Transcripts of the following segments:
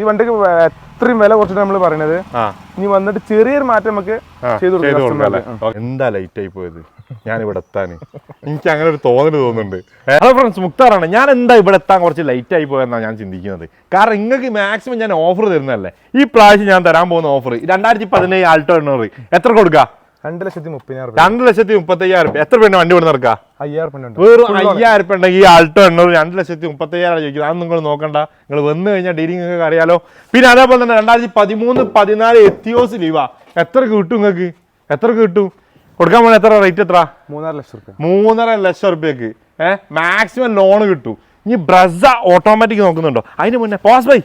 ഈ വണ്ടിക്ക് എത്രയും വില കുറച്ചിട്ട് നമ്മൾ പറയണത്. ഇനി വന്നിട്ട് ചെറിയൊരു മാറ്റം നമുക്ക് ചെയ്തു കൊടുക്കാം എന്താ ലൈറ്റ് ആയി പോയത് ഞാൻ ഇവിടെ എത്താൻ എനിക്ക് അങ്ങനെ ഒരു തോന്നൽ തോന്നുന്നുണ്ട്. ഹലോ ഫ്രണ്ട്സ് മുക്താറാണ്. ഞാൻ എന്താ ഇവിടെ എത്താൻ കുറച്ച് ലൈറ്റ് ആയി പോയെന്നാണ് ഞാൻ ചിന്തിക്കുന്നത്. കാരണം നിങ്ങൾക്ക് മാക്സിമം ഞാൻ ഓഫർ തരുന്നതല്ലേ? ഈ പ്രാവശ്യം ഞാൻ തരാൻ പോകുന്ന ഓഫർ രണ്ടായിരത്തി പതിനേഴ് ആൾട്ടോ എണ്ണൂറ്. എത്ര കൊടുക്കുക രണ്ട് ലക്ഷത്തി മുപ്പതിനായിരം രണ്ട് ലക്ഷത്തി മുപ്പത്തി അയ്യായിരം എത്ര പേരുടെ വണ്ടി ഇവിടെ നടക്കുക അയ്യായിരം വെറും അയ്യായിരം രൂപ ഉണ്ടെങ്കിൽ ഈ ആൾട്ടോ എണ്ണൂറ് രണ്ട് ലക്ഷത്തി മുപ്പത്തി അയ്യായിരം ചോദിക്കുന്നത് അത് നിങ്ങൾ നോക്കണ്ട. നിങ്ങൾ വന്നു കഴിഞ്ഞാൽ ഡീലിംഗ് ഒക്കെ അറിയാലോ. പിന്നെ അതേപോലെ തന്നെ രണ്ടായിരത്തി പതിമൂന്ന് പതിനാല് എത്തിയോസ് ലീവ. എത്ര കിട്ടും നിങ്ങൾക്ക് എത്ര കിട്ടും? കൊടുക്കാൻ പോണ എത്ര? റേറ്റ് എത്ര? മൂന്നര ലക്ഷം റുപ്യ. മൂന്നര ലക്ഷം റുപ്യക്ക്. ഏഹ് മാക്സിമം ലോൺ കിട്ടും. ഇനി ബ്രസ ഓട്ടോമാറ്റിക് നോക്കുന്നുണ്ടോ? അതിന് മുന്നേ പോസ് ബൈ.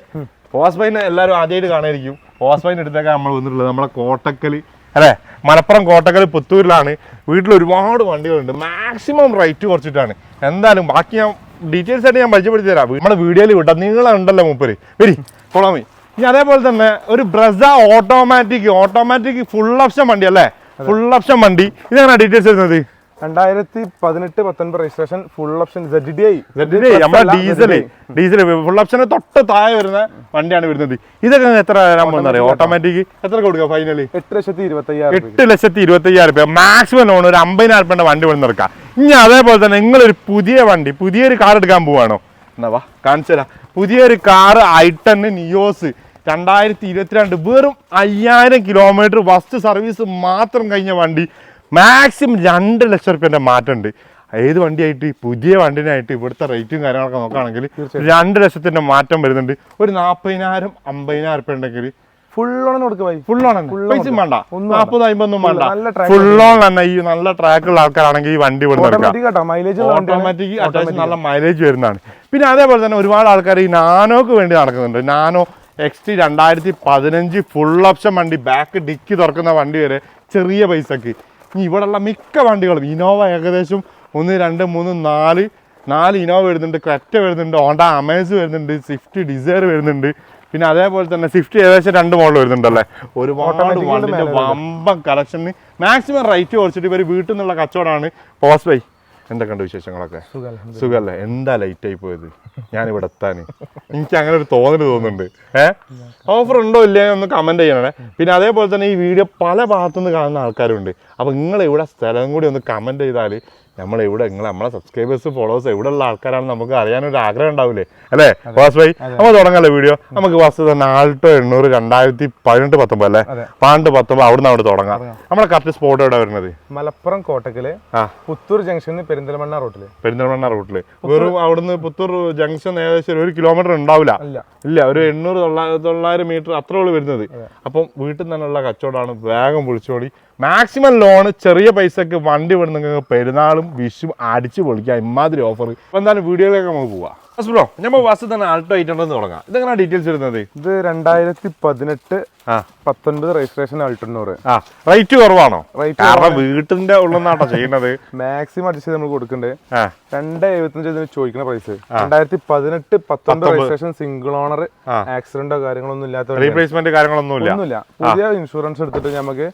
പോസ് ബൈനെ എല്ലാവരും ആദ്യമായിട്ട് കാണായിരിക്കും പോസ് അടുത്തേക്ക് നമ്മൾ വന്നിട്ടുള്ളത്. നമ്മളെ കോട്ടക്കൽ അല്ലേ? മലപ്പുറം കോട്ടക്കൽ പുത്തൂരിലാണ്. വീട്ടിൽ ഒരുപാട് വണ്ടികളുണ്ട്. Maximum rate കുറച്ചിട്ടാണ്. എന്തായാലും ബാക്കി ഞാൻ ഡീറ്റെയിൽസ് ആയിട്ട് ഞാൻ പരിചയപ്പെടുത്തി തരാം നമ്മുടെ വീഡിയോയിൽ വിട്ടാൽ നിങ്ങളുണ്ടല്ലോ മൂപ്പര്. വരി കൊളാമി ഇനി അതേപോലെ തന്നെ ഒരു Brezza automatic automatic full option വണ്ടി അല്ലേ? ഫുൾ ഓപ്ഷൻ വണ്ടി. ഇതെങ്ങനെയാണ് ഡീറ്റെയിൽസ് വരുന്നത് രണ്ടായിരത്തി പതിനെട്ട് പത്തൊൻപത് registration full option I diesel diesel full ഓപ്ഷന് തൊട്ട് താഴെ വരുന്ന വണ്ടിയാണ് വരുന്നത്. ഇതൊക്കെ എത്ര അറിയാം ഓട്ടോമാറ്റിക് എത്ര കൊടുക്കുക ഫൈനലി എട്ട് ലക്ഷത്തി ഇരുപത്തി അയ്യായിരം എട്ട് ലക്ഷത്തി ഇരുപത്തി അയ്യായിരം രൂപ. മാക്സിമം ലോൺ ഒരു അമ്പതിനായിരം രൂപയുടെ വണ്ടി നിറക്കാം ഇനി അതേപോലെ തന്നെ നിങ്ങളൊരു പുതിയ വണ്ടി പുതിയൊരു കാർ എടുക്കാൻ പോവാണോ? എന്നാ വാ കാണിച്ചു തരാം. പുതിയൊരു കാർ ഐട്ടൺ നിയോസ് രണ്ടായിരത്തി ഇരുപത്തിരണ്ട്. വെറും അയ്യായിരം കിലോമീറ്റർ ഫസ്റ്റ് സർവീസ് മാത്രം കഴിഞ്ഞ വണ്ടി. മാക്സിമം രണ്ട് ലക്ഷം റുപ്യന്റെ മാറ്റമുണ്ട്. ഏത് വണ്ടിയായിട്ട് പുതിയ വണ്ടിനായിട്ട് ഇവിടുത്തെ റേറ്റും കാര്യങ്ങളൊക്കെ നോക്കുകയാണെങ്കിൽ രണ്ട് ലക്ഷത്തിന്റെ മാറ്റം വരുന്നുണ്ട്. ഒരു നാൽപ്പതിനായിരം അമ്പതിനായിരം റുപ്യ ഉണ്ടെങ്കിൽ ഫുൾ ഓൺ ഓൺ പൈസ. വേണ്ട. ഒന്നും നാൽപ്പത് അമ്പതൊന്നും വേണ്ട. നല്ല ഫുൾ ഓൺ തന്നെ ഈ നല്ല ട്രാക്കുള്ള ആൾക്കാരാണെങ്കിൽ ഈ വണ്ടി ഓട്ടോമാറ്റിക് അത്യാവശ്യം നല്ല മൈലേജ് വരുന്നതാണ്. പിന്നെ അതേപോലെ തന്നെ ഒരുപാട് ആൾക്കാർ ഈ നാനോക്ക് വേണ്ടി നടക്കുന്നുണ്ട്. നാനോ എക്സ് ടി രണ്ടായിരത്തി പതിനഞ്ച് ഫുൾ ഓപ്ഷൻ വണ്ടി ബാക്ക് ഡിക്കി തുറക്കുന്ന വണ്ടി വരെ ചെറിയ പൈസക്ക്. ഇവിടെയുള്ള മിക്ക വണ്ടികളും ഇനോവ ഏകദേശം ഒന്ന് രണ്ട് മൂന്ന് നാല് നാല് ഇനോവ വരുന്നുണ്ട് ക്രെറ്റ വരുന്നുണ്ട് ഹോണ്ട അമേസ് വരുന്നുണ്ട് സ്വിഫ്റ്റ് ഡിസയർ വരുന്നുണ്ട്. പിന്നെ അതേപോലെ തന്നെ സ്വിഫ്റ്റ് ഏകദേശം രണ്ട് മോഡൽ വരുന്നുണ്ടല്ലേ? ഒരു Automatic കൊണ്ട് വമ്പം കളക്ഷൻ കളക്ഷന് മാക്സിമം റേറ്റ് കുറച്ചിട്ട് ഇവർ വീട്ടിൽ നിന്നുള്ള കച്ചവടമാണ്. പോസ്റ്റ് ബൈ എന്തൊക്കെയുണ്ട് വിശേഷങ്ങളൊക്കെ? സുഖല്ലേ എന്താ ലൈറ്റ് ആയി പോയത്? ഞാനിവിടെ എത്താന്. എത്താൻ എനിക്ക് അങ്ങനെ ഒരു തോന്നൽ തോന്നുന്നുണ്ട്. ഏ? ഓഫർ ഉണ്ടോ ഇല്ലേ ഒന്ന് കമന്റ് ചെയ്യണേ. പിന്നെ അതേപോലെ തന്നെ ഈ വീഡിയോ പല ഭാഗത്തുനിന്ന് കാണുന്ന ആൾക്കാരുണ്ട്. അപ്പൊ നിങ്ങൾ ഇവിടെ സ്ഥലം കൂടി ഒന്ന് കമന്റ് ചെയ്താൽ നമ്മൾ എവിടെ നിങ്ങൾ നമ്മളെ സബ്സ്ക്രൈബേഴ്സ് ഫോളോവേഴ്സ് എവിടെ ഉള്ള ആൾക്കാരാണ് നമുക്ക് അറിയാനൊരു ആഗ്രഹം ഉണ്ടാവില്ലേ? അല്ലേ? വാസ് ഭായി നമ്മൾ തുടങ്ങല്ലേ വീഡിയോ നമുക്ക് വാസ് തന്നെ ആൾട്ടോ എണ്ണൂറ് രണ്ടായിരത്തി പതിനെട്ട് പത്തൊമ്പത് അല്ലേ. പന്ത്രണ്ട് പത്തൊമ്പത് നിന്ന് അവിടെ തുടങ്ങാം. നമ്മളെ കറക്റ്റ് സ്പോട്ട് എവിടെ വരുന്നത്? മലപ്പുറം കോട്ടക്കൽ പുത്തൂർ ജംഗ്ഷനിൽ പെരിന്തൽമണ്ണ റോട്ടിൽ പെരിന്തൽമണ്ണ റൂട്ടിൽ വെറും അവിടുന്ന് പുത്തൂർ ജംഗ്ഷൻ ഏകദേശം ഒരു കിലോമീറ്റർ ഉണ്ടാവില്ല. ഇല്ല. ഒരു എണ്ണൂറ് തൊള്ളായിരം തൊള്ളായിരം മീറ്റർ അത്രേ ഉള്ളൂ വരുന്നത്. അപ്പം വീട്ടിൽ നിന്നുള്ള കച്ചവടമാണ് വേഗം വിളിച്ചോടി മാക്സിമം ലോൺ ചെറിയ പൈസക്ക് വണ്ടി ഇവിടെ നിങ്ങൾക്ക് പെരുന്നാളും വിഷും അടിച്ചു പൊളിക്കാം. ഇമാതിരി ഓഫർ അപ്പൊ എന്തായാലും വീഡിയോയിലേക്ക് നമുക്ക് പോവാം. ബ്രോ നമ്മൾ ബസ് തന്നെ ആൾട്ടോ ആയിട്ടുണ്ടെന്ന് തുടങ്ങാം. ഇതെങ്ങനെ ഡീറ്റെയിൽസ് വരുന്നത്? ഇത് രണ്ടായിരത്തി പതിനെട്ട് ആ. പത്തൊൻപത് രജിസ്ട്രേഷൻ അൾട്ടണ്ണൂറ് ആ. റേറ്റ് കുറവാണോ? റേറ്റ് വീട്ടിന്റെ ഉള്ളിന്നാട്ടോ ചെയ്യണത് മാക്സിമം ചെയ്ത് നമ്മൾ കൊടുക്കണ്ടേ. ആ. രണ്ട് എഴുപത്തഞ്ച് ഇതിന് ചോദിക്കുന്ന പ്രൈസ് രണ്ടായിരത്തി പതിനെട്ട് പത്തൊമ്പത് രജിസ്ട്രേഷൻ സിംഗിൾ ഓണർ. ആക്സിഡന്റോ കാര്യങ്ങളൊന്നും ഇല്ലാത്ത. റീപ്ലേസ്മെന്റ് കാര്യങ്ങളൊന്നുമില്ല. ഒന്നുമില്ല. പുതിയ ഇൻഷുറൻസ് എടുത്തിട്ട് നമുക്ക്